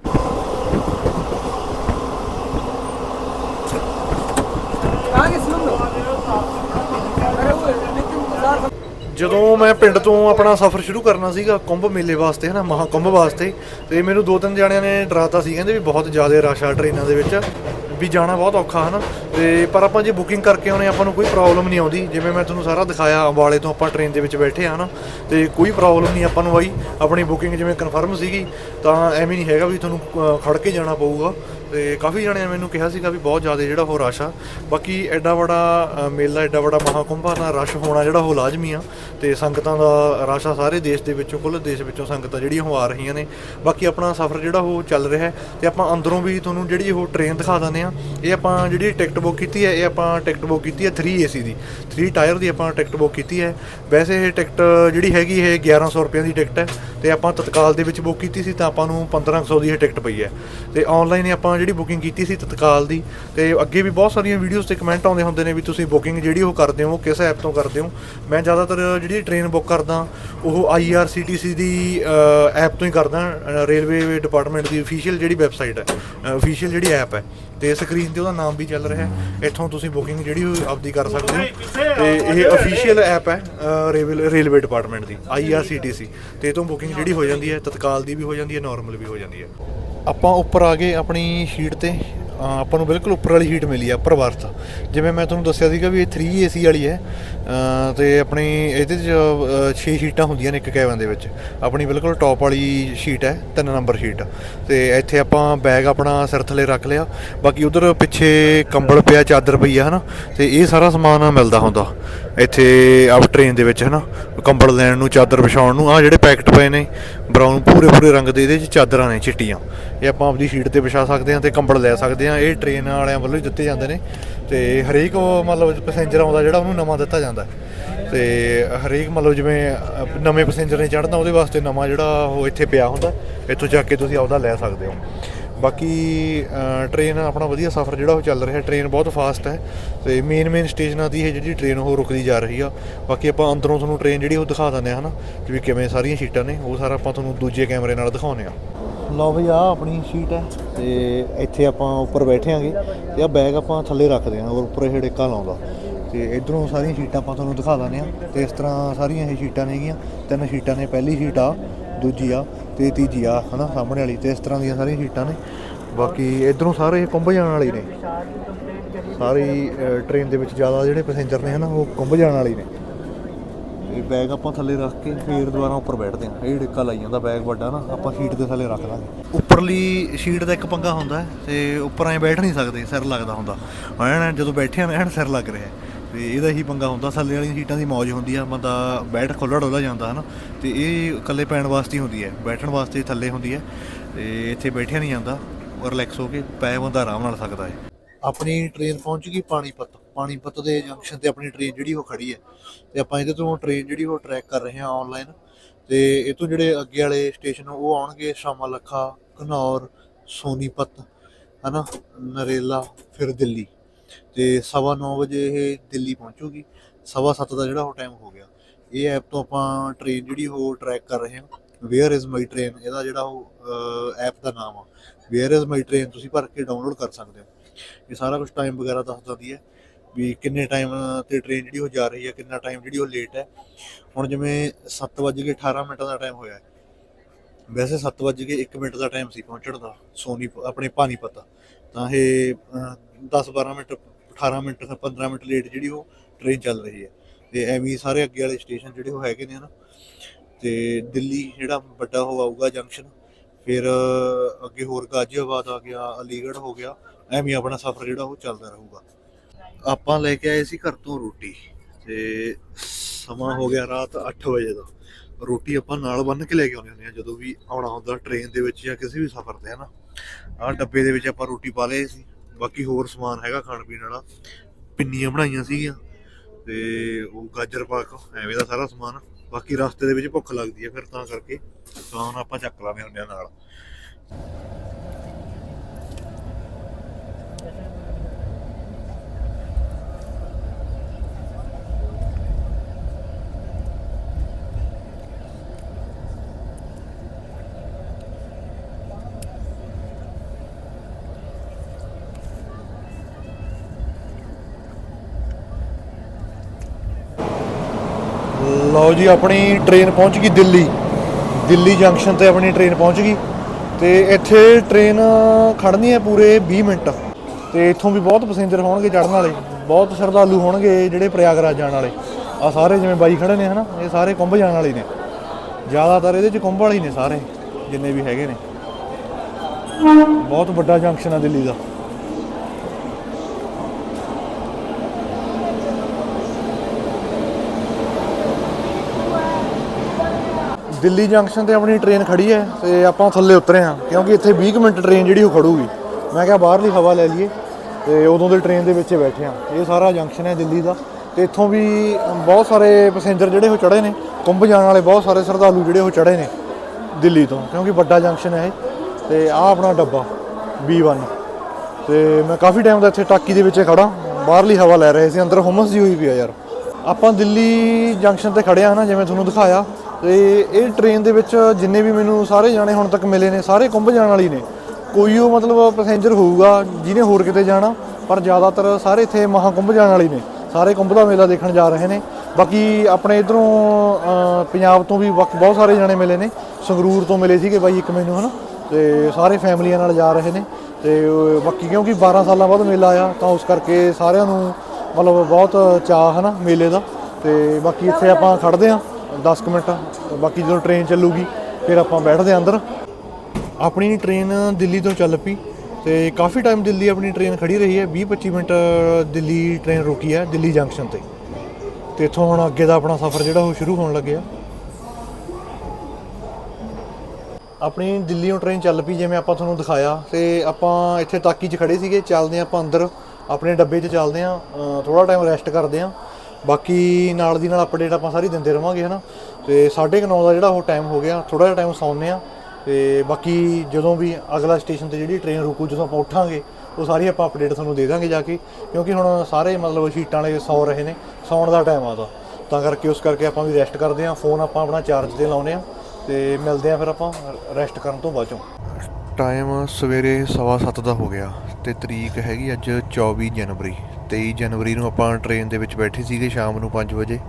ਜਦੋਂ ਮੈਂ ਪਿੰਡ ਤੋਂ ਆਪਣਾ ਸਫ਼ਰ ਸ਼ੁਰੂ ਕਰਨਾ ਸੀਗਾ, ਕੁੰਭ ਮੇਲੇ ਵਾਸਤੇ, ਹਨਾ ਮਹਾ ਕੁੰਭ ਵਾਸਤੇ, ਤੇ ਮੈਨੂੰ ਦੋ ਤਿੰਨ ਜਣਿਆਂ ਨੇ ਡਰਾਤਾ ਸੀ, ਕਹਿੰਦੇ ਵੀ ਬਹੁਤ ਜ਼ਿਆਦਾ ਰਸ਼ ਆ ਟ੍ਰੇਨਾਂ ਦੇ ਵਿੱਚ। ਵੀ ਜਾਣਾ ਬਹੁਤ ਔਖਾ ਹਨਾ? ਤੇ ਪਰ ਆਪਾਂ ਜੇ ਬੁਕਿੰਗ ਕਰਕੇ ਆਉਨੇ ਆਪਾਂ ਨੂੰ ਕੋਈ ਪ੍ਰੋਬਲਮ ਨਹੀਂ ਆਉਂਦੀ। ਜਿਵੇਂ ਮੈਂ ਤੁਹਾਨੂੰ ਸਾਰਾ ਦਿਖਾਇਆ ਅੰਬਾਲੇ ਤੋਂ ਆਪਾਂ ਟ੍ਰੇਨ ਦੇ ਵਿੱਚ ਬੈਠੇ ਆ ਨਾ ਤੇ ਕੋਈ ਪ੍ਰੋਬਲਮ ਨਹੀਂ ਆਪਾਂ ਨੂੰ ਆਈ ਆਪਣੀ ਬੁਕਿੰਗ ਜਿਵੇਂ ਕਨਫਰਮ ਸੀਗੀ ਤਾਂ ਐਵੇਂ ਨਹੀਂ ਹੈਗਾ ਵੀ ਤੁਹਾਨੂੰ ਅ, ਖੜ ਕੇ ਜਾਣਾ ਪਊਗਾ। ਤੇ ਕਾਫੀ ਜਣਿਆਂ ਨੇ ਮੈਨੂੰ ਕਿਹਾ ਸੀਗਾ ਵੀ ਬਹੁਤ ਜ਼ਿਆਦਾ ਜਿਹੜਾ ਉਹ ਰਸ਼ ਆ। ਬਾਕੀ ਐਡਾ ਵੱਡਾ ਮੇਲਾ, ਐਡਾ ਵੱਡਾ ਮਹਾਕੁੰਭਾ ਦਾ ਰਸ਼ ਹੋਣਾ ਜਿਹੜਾ ਉਹ ਲਾਜ਼ਮੀ ਆ। ਤੇ ਸੰਗਤਾਂ ਦਾ ਰਸ਼ ਆ ਸਾਰੇ ਦੇਸ਼ ਦੇ ਵਿੱਚੋਂ, ਕੁੱਲ ਦੇਸ਼ ਵਿੱਚੋਂ ਸੰਗਤਾਂ ਜਿਹੜੀਆਂ ਉਹ ਆ ਰਹੀਆਂ ਨੇ। ਬਾਕੀ ਆਪਣਾ ਸਫ਼ਰ ਜਿਹੜਾ ਉਹ ਚੱਲ ਰਿਹਾ ਹੈ ਤੇ ਆਪਾਂ ਅੰਦਰੋਂ ਵੀ ਤੁਹਾਨੂੰ ਜਿਹੜੀ ਉਹ ਟ੍ਰੇਨ ਦਿਖਾ ਦਿੰਦੇ ਆ, ਇਹ ਆਪਾਂ ਜਿਹੜੀ ਟਿਕਟ ਬੁੱਕ ਕੀਤੀ ਹੈ, ਇਹ ਆਪਾਂ ਟਿਕਟ ਬੁੱਕ ਕੀਤੀ ਹੈ 3 ਏਸੀ ਦੀ। 3 ਟਾਇਰ ਦੀ ਆਪਾਂ ਟਿਕਟ ਬੁੱਕ ਕੀਤੀ ਹੈ। ਵੈਸੇ ਇਹ ਟਿਕਟ ਜਿਹੜੀ ਹੈਗੀ, ਇਹ 1100 ਰੁਪਏ ਦੀ ਟਿਕਟ ਹੈ। ਤੇ ਆਪਾਂ ਤਤਕਾਲ ਦੇ ਵਿੱਚ ਬੁੱਕ ਕੀਤੀ ਸੀ ਤਾਂ ਆਪਾਂ ਨੂੰ 1500 ਦੀ ਇਹ ਟਿਕਟ ਪਈ ਹੈ। ਤੇ ਆਨਲਾਈਨ ਆਪਾਂ ਜਿਹੜੀ ਬੁਕਿੰਗ ਕੀਤੀ ਸੀ ਤਤਕਾਲ ਦੀ ਤੇ ਅੱਗੇ ਵੀ ਬਹੁਤ ਸਾਰੀਆਂ ਵੀਡੀਓਜ਼ ਤੇ ਕਮੈਂਟ ਆਉਂਦੇ ਹੁੰਦੇ ਨੇ ਵੀ ਤੁਸੀਂ ਬੁਕਿੰਗ ਜਿਹੜੀ ਉਹ ਕਰਦੇ ਹੋ ਕਿਸ ਐਪ ਤੋਂ ਕਰਦੇ ਹੋ। ਮੈਂ ਜ਼ਿਆਦਾਤਰ ਜਿਹੜੀ ਟ੍ਰੇਨ ਬੁੱਕ ਕਰਦਾ ਉਹ IRCTC ਦੀ ਐਪ ਤੋਂ ਹੀ ਕਰਦਾ ਰੇਲਵੇ ਡਿਪਾਰਟਮੈਂਟ ਦੀ ਅਫੀਸ਼ੀਅਲ ਜਿਹੜੀ ਵੈਬਸਾਈਟ ਹੈ ਅਫੀਸ਼ੀਅਲ ਜਿਹੜੀ ਐਪ ਹੈ। ਤੇ ਸਕਰੀਨ ਤੇ ਉਹਦਾ ਨਾਮ ਵੀ ਚੱਲ ਰਿਹਾ ਹੈ। ਇੱਥੋਂ ਤੁਸੀਂ ਬੁਕਿੰਗ ਜਿਹੜੀ ਉਹ ਆਪਦੀ ਕਰ ਸਕਦੇ ਹੋ। ਤੇ ਇਹ ਅਫੀਸ਼ੀਅਲ ਐਪ ਹੈ ਅ, ਰੇਲਵੇ ਡਿਪਾਰਟਮੈਂਟ ਦੀ IRCTC ਤੇ ਇਹ ਤੋਂ ਬੁਕਿੰਗ ਜਿਹੜੀ ਹੋ ਜਾਂਦੀ ਹੈ ਤਤਕਾਲ ਦੀ ਵੀ ਹੋ ਜਾਂਦੀ ਹੈ ਨਾਰਮਲ ਵੀ ਹੋ ਜਾਂਦੀ ਹੈ। ਆਪਾਂ ਉੱਪਰ ਆ ਗਏ ਆਪਣੀ ਸ਼ੀਟ ਤੇ। ਆਪਾਂ ਨੂੰ ਬਿਲਕੁਲ ਉੱਪਰ ਵਾਲੀ ਸ਼ੀਟ ਮਿਲੀ ਆ ਉੱਪਰ ਬਰਥ ਜਿਵੇਂ ਮੈਂ ਤੁਹਾਨੂੰ ਦੱਸਿਆ ਸੀਗਾ ਵੀ ਇਹ 3 ਏਸੀ ਵਾਲੀ ਹੈ। ਅ, ਤੇ ਆਪਣੀ ਇਹਦੇ 'ਚ 6 ਸ਼ੀਟਾਂ ਹੁੰਦੀਆਂ ਨੇ ਇੱਕ ਕੈਬਨ ਦੇ ਵਿੱਚ। ਆਪਣੀ ਬਿਲਕੁਲ ਟੌਪ ਵਾਲੀ ਸ਼ੀਟ ਹੈ 3 ਨੰਬਰ ਸ਼ੀਟ ਤੇ ਇੱਥੇ ਆਪਾਂ ਬੈਗ ਆਪਣਾ ਸਿਰ ਥੱਲੇ ਰੱਖ ਲਿਆ। ਬਾਕੀ ਉਧਰ ਪਿੱਛੇ ਕੰਬਲ ਪਿਆ ਚਾਦਰ ਪਈ ਆ ਹਨਾ। ਤੇ ਇਹ ਸਾਰਾ ਸਮਾਨ ਮਿਲਦਾ ਹੁੰਦਾ। ਇੱਥੇ ਆਪ ਟ੍ਰੇਨ ਦੇ ਵਿੱਚ ਹਨਾ। ਕੰਬਲ ਲੈਣ ਨੂੰ ਚਾਦਰ ਵਿਛਾਉਣ ਨੂੰ ਆ ਜਿਹੜੇ ਪੈਕਟ ਪਏ ਨੇ ਬਰਾਊਨ ਪੂਰੇ ਪੂਰੇ ਰੰਗ ਦੇ ਇਹਦੇ 'ਚ ਚਾਦਰਾਂ ਨੇ ਚਿੱਟੀਆਂ। ਇਹ ਆਪਾਂ ਆਪਦੀ ਸ਼ੀਟ ਤੇ ਵਿਛਾ ਸਕਦੇ ਹਾਂ ਤੇ ਕੰਬਲ ਲੈ ਸਕਦੇ ਹਾਂ। ਇਹ ਟ੍ਰੇਨ ਵਾਲਿਆਂ ਵੱਲੋਂ ਹੀ ਦਿੱਤੇ ਜਾਂਦੇ ਨੇ ਤੇ ਹਰੇਕ ਉਹ ਮਤਲਬ ਪੈਸੇਂਜਰ ਆਉਂਦਾ ਜਿਹੜਾ ਉਹਨੂੰ ਨਵਾਂ ਦਿੱਤਾ ਜਾਂਦਾ ਹੈ। ਤੇ ਹਰੇਕ ਮਤਲਬ ਜਿਵੇਂ ਨਵੇਂ ਪੈਸੇਂਜਰ ਨੇ ਚੜ੍ਹਨਾ ਉਹਦੇ ਵਾਸਤੇ ਨਵਾਂ ਜਿਹੜਾ ਉਹ ਇੱਥੇ ਪਿਆ ਹੁੰਦਾ ਇੱਥੋਂ ਜਾ ਕੇ ਤੁਸੀਂ ਆਪਦਾ ਲੈ ਸਕਦੇ ਹੋ। ਬਾਕੀ ਅ, ਟ੍ਰੇਨ ਆਪਣਾ ਵਧੀਆ ਸਫ਼ਰ ਜਿਹੜਾ ਉਹ ਚੱਲ ਰਿਹਾ ਟ੍ਰੇਨ ਬਹੁਤ ਫਾਸਟ ਹੈ ਤੇ ਮੇਨ ਮੇਨ ਸਟੇਸ਼ਨਾਂ ਦੀ ਇਹ ਜਿਹੜੀ ਟ੍ਰੇਨ ਉਹ ਰੁਕਦੀ ਜਾ ਰਹੀ ਆ। ਬਾਕੀ ਆਪਾਂ ਅੰਦਰੋਂ ਤੁਹਾਨੂੰ ਟ੍ਰੇਨ ਜਿਹੜੀ ਉਹ ਦਿਖਾ ਦਿੰਦੇ ਆ ਹਨਾ ਵੀ ਕਿਵੇਂ ਸਾਰੀਆਂ ਸੀਟਾਂ ਨੇ ਉਹ ਸਾਰਾ ਆਪਾਂ ਤੁਹਾਨੂੰ ਦੂਜੇ ਕੈਮਰੇ ਨਾਲ ਦਿਖਾਉਂਦੇ ਆ ਲਓ ਵੀ ਆ ਆਪਣੀ ਸੀਟ ਹੈ। ਤੇ ਇੱਥੇ ਆਪਾਂ ਉੱਪਰ ਬੈਠੇ ਆਂਗੇ ਤੇ ਆ ਬੈਗ ਆਪਾਂ ਥੱਲੇ ਰੱਖਦੇ ਆਂ ਔਰ ਉੱਪਰ ਇਹ ਡੇਕਾ ਲਾਉਂਦਾ। ਤੇ ਇਧਰੋਂ ਸਾਰੀਆਂ ਸ਼ੀਟਾਂ ਆਪਾਂ ਤੁਹਾਨੂੰ ਦਿਖਾ ਦਿੰਦੇ ਆ ਤੇ ਇਸ ਤਰ੍ਹਾਂ ਸਾਰੀਆਂ ਇਹ ਸ਼ੀਟਾਂ ਨੇਗੀਆਂ ਤਿੰਨ ਸ਼ੀਟਾਂ ਨੇ, ਪਹਿਲੀ ਸ਼ੀਟ ਆ, ਦੂਜੀ ਆ, ਤੇ ਤੀਜੀ ਆ, ਹਨਾ, ਸਾਹਮਣੇ ਵਾਲੀ। ਤੇ ਇਸ ਤਰ੍ਹਾਂ ਦੀਆਂ ਸਾਰੀਆਂ ਸ਼ੀਟਾਂ ਨੇ। ਬਾਕੀ ਇਧਰੋਂ ਸਾਰੇ ਕੁੰਭ ਜਾਣ ਵਾਲੀ ਨੇ। ਸਾਰੀ ਟ੍ਰੇਨ ਦੇ ਵਿੱਚ ਜ਼ਿਆਦਾ ਜਿਹੜੇ ਪੈਸੇਂਜਰ ਨੇ, ਹਨਾ, ਉਹ ਕੁੰਭ ਜਾਣ ਵਾਲੀ ਨੇ। ਇਹ ਬੈਗ ਆਪਾਂ ਥੱਲੇ ਰੱਖ ਕੇ ਫੇਰ ਦੁਬਾਰਾ ਉੱਪਰ ਬੈਠਦੇ ਹਾਂ। ਇਹ ਡਿੱਕਾ ਲਾਈ ਜਾਂਦਾ ਬੈਗ ਵੱਡਾ ਨਾ, ਆਪਾਂ ਸ਼ੀਟ ਦੇ ਥੱਲੇ ਰੱਖ ਲਾਂਗੇ। ਉੱਪਰਲੀ ਸ਼ੀਟ ਦਾ ਇੱਕ ਪੰਗਾ ਹੁੰਦਾ ਹੈ ਤੇ ਉੱਪਰ ਐ ਬੈਠ ਨਹੀਂ ਸਕਦੇ, ਸਿਰ ਲੱਗਦਾ ਹੁੰਦਾ। ਐਨ ਜਦੋਂ ਬੈਠੇ ਐਨ ਸਿਰ ਲੱਗ ਰਿਹਾ ਹੈ। ਤੇ ਇਹਦਾ ਹੀ ਪੰਗਾ ਹੁੰਦਾ, ਥੱਲੇ ਵਾਲੀਆਂ ਸੀਟਾਂ ਦੀ ਮੌਜ ਹੁੰਦੀ ਆ, ਬੰਦਾ ਬੈਠ ਖੁੱਲ੍ਹਾ ਡੋਲਾ ਜਾਂਦਾ ਹਨਾ। ਤੇ ਇਹ ਇਕੱਲੇ ਪੈਣ ਵਾਸਤੇ ਹੀ ਹੁੰਦੀ ਹੈ, ਬੈਠਣ ਵਾਸਤੇ ਥੱਲੇ ਹੁੰਦੀ ਹੈ। ਤੇ ਇੱਥੇ ਬੈਠਿਆ ਨਹੀਂ ਜਾਂਦਾ ਰਿਲੈਕਸ ਹੋ ਕੇ ਪੈ ਬੰਦਾ ਆਰਾਮ ਨਾਲ ਸਕਦਾ ਹੈ। ਆਪਣੀ ਟ੍ਰੇਨ ਪਹੁੰਚ ਗਈ ਪਾਣੀਪਤ। ਪਾਣੀਪਤ ਦੇ ਜੰਕਸ਼ਨ ਤੇ ਆਪਣੀ ਟ੍ਰੇਨ ਜਿਹੜੀ ਉਹ ਖੜੀ ਹੈ। ਤੇ ਆਪਾਂ ਇਹਦੇ ਤੋਂ ਟ੍ਰੇਨ ਜਿਹੜੀ ਉਹ ਟਰੈਕ ਕਰ ਰਹੇ ਹਾਂ ਆਨਲਾਈਨ ਤੇ ਇਹ ਤੋਂ ਜਿਹੜੇ ਅੱਗੇ ਵਾਲੇ ਸਟੇਸ਼ਨ ਉਹ ਆਉਣਗੇ ਸ਼ਾਮਾ ਲੱਖਾ ਘਨੌਰ, ਸੋਨੀਪਤ, ਹਨਾ, ਨਰੇਲਾ, ਫਿਰ ਦਿੱਲੀ। ਤੇ ਸਵਾ ਨੌ ਵਜੇ ਇਹ ਦਿੱਲੀ ਪਹੁੰਚੂਗੀ। ਸਵਾ ਸੱਤ ਦਾ ਜਿਹੜਾ ਉਹ ਟਾਈਮ ਹੋ ਗਿਆ। ਇਹ ਐਪ ਤੋਂ ਆਪਾਂ ਟ੍ਰੇਨ ਜਿਹੜੀ ਉਹ ਟਰੈਕ ਕਰ ਰਹੇ ਹਾਂ। ਵੇਅਰ ਇਜ਼ ਮਾਈ ਟ੍ਰੇਨ ਇਹਦਾ ਜਿਹੜਾ ਉਹ ਐਪ ਦਾ ਨਾਮ ਆ। ਵੇਅਰ ਇਜ਼ ਮਾਈ ਟ੍ਰੇਨ ਤੁਸੀਂ ਭਰ ਕੇ ਡਾਊਨਲੋਡ ਕਰ ਸਕਦੇ ਹੋ। ਇਹ ਸਾਰਾ ਕੁਝ ਟਾਈਮ ਵਗੈਰਾ ਦੱਸ ਦਿੰਦੀ ਹੈ। ਵੀ ਕਿੰਨੇ ਟਾਈਮ ਤੇ ਟ੍ਰੇਨ ਜਿਹੜੀ ਉਹ ਜਾ ਰਹੀ ਹੈ, ਕਿੰਨਾ ਟਾਈਮ ਜਿਹੜੀ ਉਹ ਲੇਟ ਹੈ। ਹੁਣ ਜਿਵੇਂ 7:18 ਮਿੰਟ ਦਾ ਟਾਈਮ ਹੋਇਆ ਹੈ। ਵੈਸੇ 7:01 ਮਿੰਟ ਦਾ ਟਾਈਮ ਸੀ ਪਹੁੰਚਣ ਦਾ, ਸੋਨੀ, ਆਪਣੇ ਪਾਣੀਪਤ ਤਾਂ ਇਹ 10-12 ਮਿੰਟ 18 ਮਿੰਟ 15 ਮਿੰਟ ਲੇਟ ਜਿਹੜੀ ਉਹ ਟ੍ਰੇਨ ਚੱਲ ਰਹੀ ਹੈ। ਤੇ ਐਵੇਂ ਸਾਰੇ ਅੱਗੇ ਵਾਲੇ ਸਟੇਸ਼ਨ ਜਿਹੜੇ ਉਹ ਹੈਗੇ ਨੇ ਨਾ ਤੇ ਦਿੱਲੀ ਜਿਹੜਾ ਵੱਡਾ ਹੋ ਆਊਗਾ ਜੰਕਸ਼ਨ ਫਿਰ ਅੱਗੇ ਹੋਰ ਗਾਜ਼ੀਆਬਾਦ ਆ ਗਿਆ, ਅਲੀਗੜ੍ਹ ਹੋ ਗਿਆ, ਐਵੇਂ ਆਪਣਾ ਸਫ਼ਰ ਜਿਹੜਾ ਉਹ ਚੱਲਦਾ ਰਹੂਗਾ। ਆਪਾਂ ਲੈ ਕੇ ਆਏ ਸੀ ਘਰ ਤੋਂ ਰੋਟੀ ਤੇ ਸਮਾਂ ਹੋ ਗਿਆ ਰਾਤ 8 ਵਜੇ ਦਾ। ਰੋਟੀ ਆਪਾਂ ਨਾਲ ਬੰਨ ਕੇ ਲੈ ਕੇ ਆਉਂਦੇ ਹੁੰਦੇ ਆ ਜਦੋਂ ਵੀ ਆਉਣਾ ਹੁੰਦਾ ਟ੍ਰੇਨ ਦੇ ਵਿੱਚ ਜਾਂ ਕਿਸੇ ਵੀ ਸਫ਼ਰ ਤੇ, ਹਨਾ। ਆਹ ਡੱਬੇ ਦੇ ਵਿੱਚ ਆਪਾਂ ਰੋਟੀ ਪਾ ਲਏ ਸੀ। ਬਾਕੀ ਹੋਰ ਸਮਾਨ ਹੈਗਾ ਖਾਣ ਪੀਣ ਵਾਲਾ। ਪਿੰਨੀਆਂ ਬਣਾਈਆਂ ਸੀਗੀਆਂ ਤੇ ਉਹ ਗਾਜਰ ਪਾਕ ਐਵੇਂ ਦਾ ਸਾਰਾ ਸਮਾਨ। ਬਾਕੀ ਰਸਤੇ ਦੇ ਵਿੱਚ ਭੁੱਖ ਲੱਗਦੀ ਹੈ ਫਿਰ ਤਾਂ ਕਰਕੇ ਸਮਾਨ ਆਪਾਂ ਚੱਕ ਲਾਵੇਂ ਹੁੰਦੇ ਆ ਨਾਲ। ਲਓ ਜੀ, ਆਪਣੀ ਟ੍ਰੇਨ ਪਹੁੰਚ ਗਈ ਦਿੱਲੀ। ਦਿੱਲੀ ਜੰਕਸ਼ਨ ਤੇ ਆਪਣੀ ਟ੍ਰੇਨ ਪਹੁੰਚ ਗਈ। ਤੇ ਇੱਥੇ ਟ੍ਰੇਨ ਖੜਨੀ ਹੈ ਪੂਰੇ 20 ਮਿੰਟ। ਤੇ ਇੱਥੋਂ ਵੀ ਬਹੁਤ ਪੈਸੇਂਜਰ ਹੋਣਗੇ ਚੜਨ ਵਾਲੇ। ਬਹੁਤ ਸ਼ਰਧਾਲੂ ਹੋਣਗੇ ਜਿਹੜੇ ਪ੍ਰਯਾਗਰਾਜ ਜਾਣ ਵਾਲੇ। ਆ ਸਾਰੇ ਜਿਵੇਂ ਬਾਈ ਖੜੇ ਨੇ, ਹਨਾ? ਇਹ ਸਾਰੇ ਕੁੰਭ ਜਾਣ ਵਾਲੇ ਨੇ। ਜ਼ਿਆਦਾਤਰ ਇਹਦੇ ਚ ਕੁੰਭ ਵਾਲੇ ਨੇ ਸਾਰੇ, ਜਿੰਨੇ ਵੀ ਹੈਗੇ ਨੇ। ਬਹੁਤ ਵੱਡਾ ਜੰਕਸ਼ਨ ਆ ਦਿੱਲੀ ਦਾ। ਦਿੱਲੀ ਜੰਕਸ਼ਨ ਤੇ ਆਪਣੀ ਟ੍ਰੇਨ ਖੜੀ ਹੈ ਤੇ ਆਪਾਂ ਥੱਲੇ ਉਤਰੇ ਹਾਂ, ਕਿਉਂਕਿ ਇੱਥੇ 20 ਕੁ ਮਿੰਟ ਟ੍ਰੇਨ ਜਿਹੜੀ ਉਹ ਖੜੂਗੀ। ਮੈਂ ਕਿਹਾ ਬਾਹਰਲੀ ਹਵਾ ਲੈ ਲਈਏ ਤੇ ਉਦੋਂ ਦੇ ਟ੍ਰੇਨ ਦੇ ਵਿੱਚ ਬੈਠੇ ਹਾਂ। ਇਹ ਸਾਰਾ ਜੰਕਸ਼ਨ ਹੈ ਦਿੱਲੀ ਦਾ ਤੇ ਇੱਥੋਂ ਵੀ ਬਹੁਤ ਸਾਰੇ ਪੈਸੇਂਜਰ ਜਿਹੜੇ ਉਹ ਚੜੇ ਨੇ, ਕੁੰਭ ਜਾਣ ਵਾਲੇ ਬਹੁਤ ਸਾਰੇ ਸ਼ਰਧਾਲੂ ਜਿਹੜੇ ਉਹ ਚੜੇ ਨੇ ਦਿੱਲੀ ਤੋਂ, ਕਿਉਂਕਿ ਵੱਡਾ ਜੰਕਸ਼ਨ ਹੈ ਇਹ। ਤੇ ਆ ਆਪਣਾ ਡੱਬਾ B1 ਤੇ ਮੈਂ ਕਾਫੀ ਟਾਈਮ ਦਾ ਇੱਥੇ ਟਾਕੀ ਦੇ ਵਿੱਚ ਖੜਾ ਬਾਹਰਲੀ ਹਵਾ ਲੈ ਰਹੇ ਸੀ, ਅੰਦਰ ਹੁਮਸ ਜੀ ਹੋਈ ਪਈ ਆ ਯਾਰ। ਆਪਾਂ ਦਿੱਲੀ ਜੰਕਸ਼ਨ ਤੇ ਖੜੇ ਆ ਨਾ, ਜਿਵੇਂ ਤੁਹਾਨੂੰ ਦਿਖਾਇਆ ਤੇ ਇਹ ਟ੍ਰੇਨ ਦੇ ਵਿੱਚ ਜਿੰਨੇ ਵੀ ਮੈਨੂੰ ਸਾਰੇ ਜਾਣੇ ਹੁਣ ਤੱਕ ਮਿਲੇ ਨੇ, ਸਾਰੇ ਕੁੰਭ ਜਾਣ ਵਾਲੀ ਨੇ। ਕੋਈ ਉਹ ਮਤਲਬ ਪੈਸੇਂਜਰ ਹੋਊਗਾ ਜਿਹਨੇ ਹੋਰ ਕਿਤੇ ਜਾਣਾ, ਪਰ ਜ਼ਿਆਦਾਤਰ ਸਾਰੇ ਇੱਥੇ ਮਹਾਕੁੰਭ ਜਾਣ ਵਾਲੀ ਨੇ। ਸਾਰੇ ਕੁੰਭ ਦਾ ਮੇਲਾ ਦੇਖਣ ਜਾ ਰਹੇ ਨੇ। ਬਾਕੀ ਆਪਣੇ ਇਧਰੋਂ ਪੰਜਾਬ ਤੋਂ ਵੀ ਵੱਖ ਬਹੁਤ ਸਾਰੇ ਜਾਣੇ ਮਿਲੇ ਨੇ। ਸੰਗਰੂਰ ਤੋਂ ਮਿਲੇ ਸੀਗੇ ਬਾਈ ਇੱਕ ਮੈਨੂੰ, ਹਨਾ? ਤੇ ਸਾਰੇ ਫੈਮਲੀਆਂ ਨਾਲ ਜਾ ਰਹੇ ਨੇ। ਤੇ ਬਾਕੀ ਕਿਉਂਕਿ 12 ਸਾਲਾਂ ਬਾਅਦ ਮੇਲਾ ਆਇਆ, ਤਾਂ ਉਸ ਕਰਕੇ ਸਾਰਿਆਂ ਨੂੰ ਮਤਲਬ ਬਹੁਤ ਚਾਹ ਹਨਾ, ਮੇਲੇ ਦਾ। ਤੇ ਬਾਕੀ ਇੱਥੇ ਆਪਾਂ ਖੜਦੇ ਆ 10 ਕੁ ਮਿੰਟ ਬਾਕੀ ਜਦੋਂ ਟ੍ਰੇਨ ਚੱਲੂਗੀ, ਫਿਰ ਆਪਾਂ ਬੈਠਦੇ ਆ ਅੰਦਰ। ਆਪਣੀ ਟ੍ਰੇਨ ਦਿੱਲੀ ਤੋਂ ਚੱਲ ਪਈ, ਤੇ ਕਾਫੀ ਟਾਈਮ ਦਿੱਲੀ ਆਪਣੀ ਟ੍ਰੇਨ ਖੜੀ ਰਹੀ ਹੈ। 20-25 ਮਿੰਟ ਦਿੱਲੀ ਟ੍ਰੇਨ ਰੁਕੀ ਹੈ, ਦਿੱਲੀ ਜੰਕਸ਼ਨ ਤੇ। ਤੇ ਇੱਥੋਂ ਹੁਣ ਅੱਗੇ ਦਾ ਆਪਣਾ ਸਫ਼ਰ ਜਿਹੜਾ ਉਹ ਸ਼ੁਰੂ ਹੋਣ ਲੱਗਿਆ। ਆਪਣੀ ਦਿੱਲੀੋਂ ਟ੍ਰੇਨ ਚੱਲ ਪਈ, ਜਿਵੇਂ ਆਪਾਂ ਤੁਹਾਨੂੰ ਦਿਖਾਇਆ, ਤੇ ਆਪਾਂ ਇੱਥੇ ਤਾਕੀ 'ਚ ਖੜੇ ਸੀਗੇ। ਚੱਲਦੇ ਹਾਂ ਆਪਾਂ ਅੰਦਰ, ਆਪਣੇ ਡੱਬੇ 'ਚ ਚੱਲਦੇ ਹਾਂ ਥੋੜਾ ਟਾਈਮ ਰੈਸਟ ਕਰਦੇ ਹਾਂ। ਬਾਕੀ ਨਾਲ ਦੀ ਨਾਲ ਅਪਡੇਟ ਆਪਾਂ ਸਾਰੀ ਦਿੰਦੇ ਰਵਾਂਗੇ, ਹਨਾ? ਤੇ 9:30 ਦਾ ਜਿਹੜਾ ਉਹ ਟਾਈਮ ਹੋ ਗਿਆ ਥੋੜਾ ਜਿਹਾ ਟਾਈਮ ਸੌਂਦੇ ਆ ਤੇ ਬਾਕੀ ਜਦੋਂ ਵੀ ਅਗਲਾ ਸਟੇਸ਼ਨ ਤੇ ਜਿਹੜੀ ਟ੍ਰੇਨ ਰੁਕੂ, ਜਦੋਂ ਆਪਾਂ ਉੱਠਾਂਗੇ, ਉਹ ਸਾਰੀ ਆਪਾਂ ਅਪਡੇਟ ਤੁਹਾਨੂੰ ਦੇ ਦਾਂਗੇ ਜਾ ਕੇ। ਕਿਉਂਕਿ ਹੁਣ ਸਾਰੇ ਮਤਲਬ ਸ਼ੀਟਾਂ ਵਾਲੇ ਸੌ ਰਹੇ ਨੇ, ਸੌਣ ਦਾ ਟਾਈਮ ਆਦਾ ਤਾਂ ਕਰਕੇ ਉਸ ਕਰਕੇ ਆਪਾਂ ਵੀ ਰੈਸਟ ਕਰਦੇ ਹਾਂ ਫੋਨ ਆਪਾਂ ਆਪਣਾ ਚਾਰਜ ਤੇ ਲਾਉਨੇ ਆ ਤੇ ਮਿਲਦੇ ਆ ਫਿਰ ਆਪਾਂ ਰੈਸਟ ਕਰਨ ਤੋਂ ਬਾਅਦ ਚੋਂ। ਟਾਈਮ ਸਵੇਰੇ 7:30 ਦਾ ਹੋ ਗਿਆ, ਤੇ ਤਰੀਕ ਹੈਗੀ ਅੱਜ 24 ਜਨਵਰੀ। 23 ਜਨਵਰੀ ਨੂੰ ਆਪਾਂ ਟ੍ਰੇਨ ਦੇ ਵਿੱਚ ਬੈਠੇ ਸੀਗੇ ਸ਼ਾਮ ਨੂੰ 5 ਵਜੇ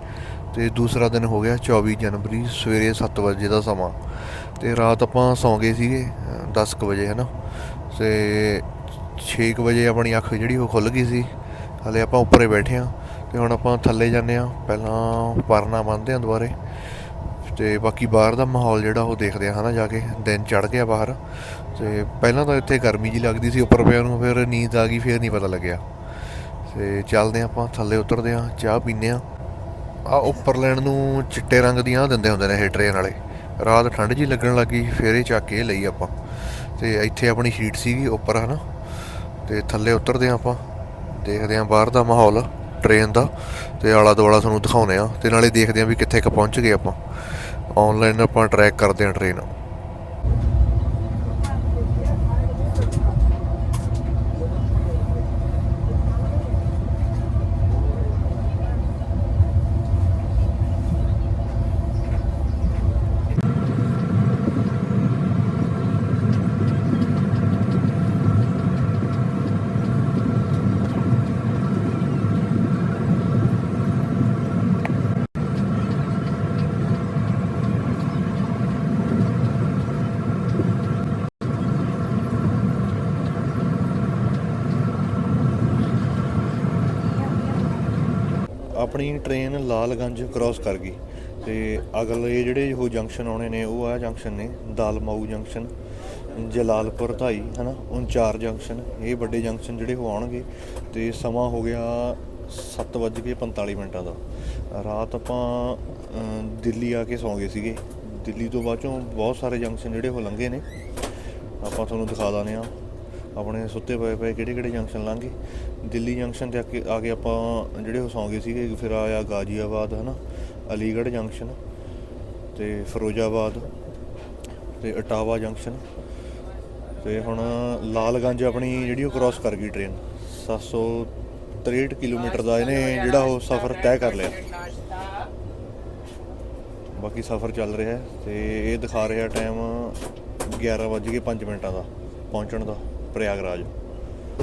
ਤੇ ਦੂਸਰਾ ਦਿਨ ਹੋ ਗਿਆ 24 ਜਨਵਰੀ, ਸਵੇਰੇ 7 ਵਜੇ ਦਾ ਸਮਾਂ। ਤੇ ਰਾਤ ਆਪਾਂ ਸੌਂ ਗਏ ਸੀਗੇ 10 ਕੁ ਵਜੇ, ਹਨਾ? ਤੇ 6 ਕੁ ਵਜੇ ਆਪਣੀ ਅੱਖ ਜਿਹੜੀ ਉਹ ਖੁੱਲ ਗਈ ਸੀ। ਹਲੇ ਆਪਾਂ ਉੱਪਰੇ ਬੈਠੇ ਆ ਤੇ ਹੁਣ ਆਪਾਂ ਥੱਲੇ ਜਾਂਦੇ ਆ ਪਹਿਲਾਂ ਪਰਨਾ ਬੰਨ੍ਹਦੇ ਆ ਦੁਬਾਰੇ। ਤੇ ਬਾਕੀ ਬਾਹਰ ਦਾ ਮਾਹੌਲ ਜਿਹੜਾ ਉਹ ਦੇਖਦੇ ਆ ਹਨਾ, ਜਾ ਕੇ। ਦਿਨ ਚੜ ਗਿਆ ਬਾਹਰ। ਤੇ ਪਹਿਲਾਂ ਤਾਂ ਇੱਥੇ ਗਰਮੀ ਜੀ ਲੱਗਦੀ ਸੀ, ਉੱਪਰ ਪਿਆ ਨੂੰ ਫਿਰ ਨੀਂਦ ਆ ਗਈ, ਫਿਰ ਨਹੀਂ ਪਤਾ ਲੱਗਿਆ। ਤੇ ਚੱਲਦੇ ਆ ਆਪਾਂ, ਥੱਲੇ ਉਤਰਦੇ ਆ ਚਾਹ ਪੀਂਦੇ ਆ ਆ ਉੱਪਰ ਲੈਣ ਨੂੰ ਚਿੱਟੇ ਰੰਗ ਦੀਆਂ ਦਿੰਦੇ ਹੁੰਦੇ ਨੇ ਇਹ ਟ੍ਰੇਨ ਵਾਲੇ ਰਾਤ ਠੰਡ ਜੀ ਲੱਗਣ ਲੱਗੀ, ਫਿਰ ਇਹ ਚੱਕ ਕੇ ਲਈ ਆਪਾਂ। ਤੇ ਇੱਥੇ ਆਪਣੀ ਸ਼ੀਟ ਸੀਗੀ ਉੱਪਰ, ਹਨਾ? ਤੇ ਥੱਲੇ ਉਤਰਦੇ ਆ ਆਪਾਂ, ਦੇਖਦੇ ਆ ਬਾਹਰ ਦਾ ਮਾਹੌਲ ਟ੍ਰੇਨ ਦਾ। ਤੇ ਆਲਾ ਦੁਆਲਾ ਤੁਹਾਨੂੰ ਦਿਖਾਉਂਦੇ ਆ ਤੇ ਨਾਲੇ ਦੇਖਦੇ ਆ ਵੀ ਕਿੱਥੇ ਕ ਪਹੁੰਚ ਗਏ ਆਪਾਂ। ਆਨਲਾਈਨ ਆਪਾਂ ਟਰੈਕ ਕਰਦੇ ਆ ਟ੍ਰੇਨ ਆਪਣੀ ਟ੍ਰੇਨ ਲਾਲਗੰਜ ਕ੍ਰਾਸ ਕਰ ਗਈ। ਤੇ ਅਗਲੇ ਜਿਹੜੇ ਉਹ ਜੰਕਸ਼ਨ ਆਉਣੇ ਨੇ, ਉਹ ਆ ਜੰਕਸ਼ਨ ਨੇ, ਦਾਲਮਾਊ ਜੰਕਸ਼ਨ ਜਲਾਲਪੁਰ ਧਾਈ, ਹਨਾ? 39 ਜੰਕਸ਼ਨ ਇਹ ਵੱਡੇ ਜੰਕਸ਼ਨ ਜਿਹੜੇ ਉਹ ਆਉਣਗੇ। ਤੇ ਸਮਾਂ ਹੋ ਗਿਆ 7:45 ਮਿੰਟਾਂ ਦਾ। ਰਾਤ ਆਪਾਂ ਦਿੱਲੀ ਆ ਕੇ ਸੌਂ ਗਏ ਸੀਗੇ। ਦਿੱਲੀ ਤੋਂ ਬਾਅਦ ਚੋਂ ਬਹੁਤ ਸਾਰੇ ਜੰਕਸ਼ਨ ਜਿਹੜੇ ਉਹ ਲੰਘੇ ਨੇ। ਆਪਾਂ ਤੁਹਾਨੂੰ ਦਿਖਾ ਦਾਨੇ ਆ ਆਪਣੇ ਸੁੱਤੇ ਪਏ ਪਏ ਕਿਹੜੇ ਕਿਹੜੇ ਜੰਕਸ਼ਨ ਲੰਘੇ ਦਿੱਲੀ ਜੰਕਸ਼ਨ ਤੇ ਆ ਕੇ ਆ ਕੇ ਆਪਾਂ ਜਿਹੜੇ ਉਹ ਸੌਂ ਗਏ ਸੀਗੇ ਫਿਰ ਆਇਆ ਗਾਜ਼ੀਆਬਾਦ, ਹਨਾ? ਅਲੀਗੜ੍ਹ ਜੰਕਸ਼ਨ ਤੇ ਫਿਰੋਜ਼ਾਬਾਦ ਤੇ ਅਟਾਵਾ ਜੰਕਸ਼ਨ ਤੇ ਹੁਣ ਲਾਲਗੰਜ ਆਪਣੀ ਜਿਹੜੀ ਉਹ ਕ੍ਰਾਸ ਕਰ ਗਈ ਟ੍ਰੇਨ 763 ਕਿਲੋਮੀਟਰ ਦਾ ਇਹਨੇ ਜਿਹੜਾ ਉਹ ਸਫ਼ਰ ਤੈਅ ਕਰ ਲਿਆ। ਬਾਕੀ ਸਫ਼ਰ ਚੱਲ ਰਿਹਾ ਹੈ ਤੇ ਇਹ ਦਿਖਾ ਰਿਹਾ ਟਾਈਮ 11:05 ਮਿੰਟਾਂ ਦਾ ਪਹੁੰਚਣ ਦਾ। ਪ੍ਰਯਾਗਰਾਜ।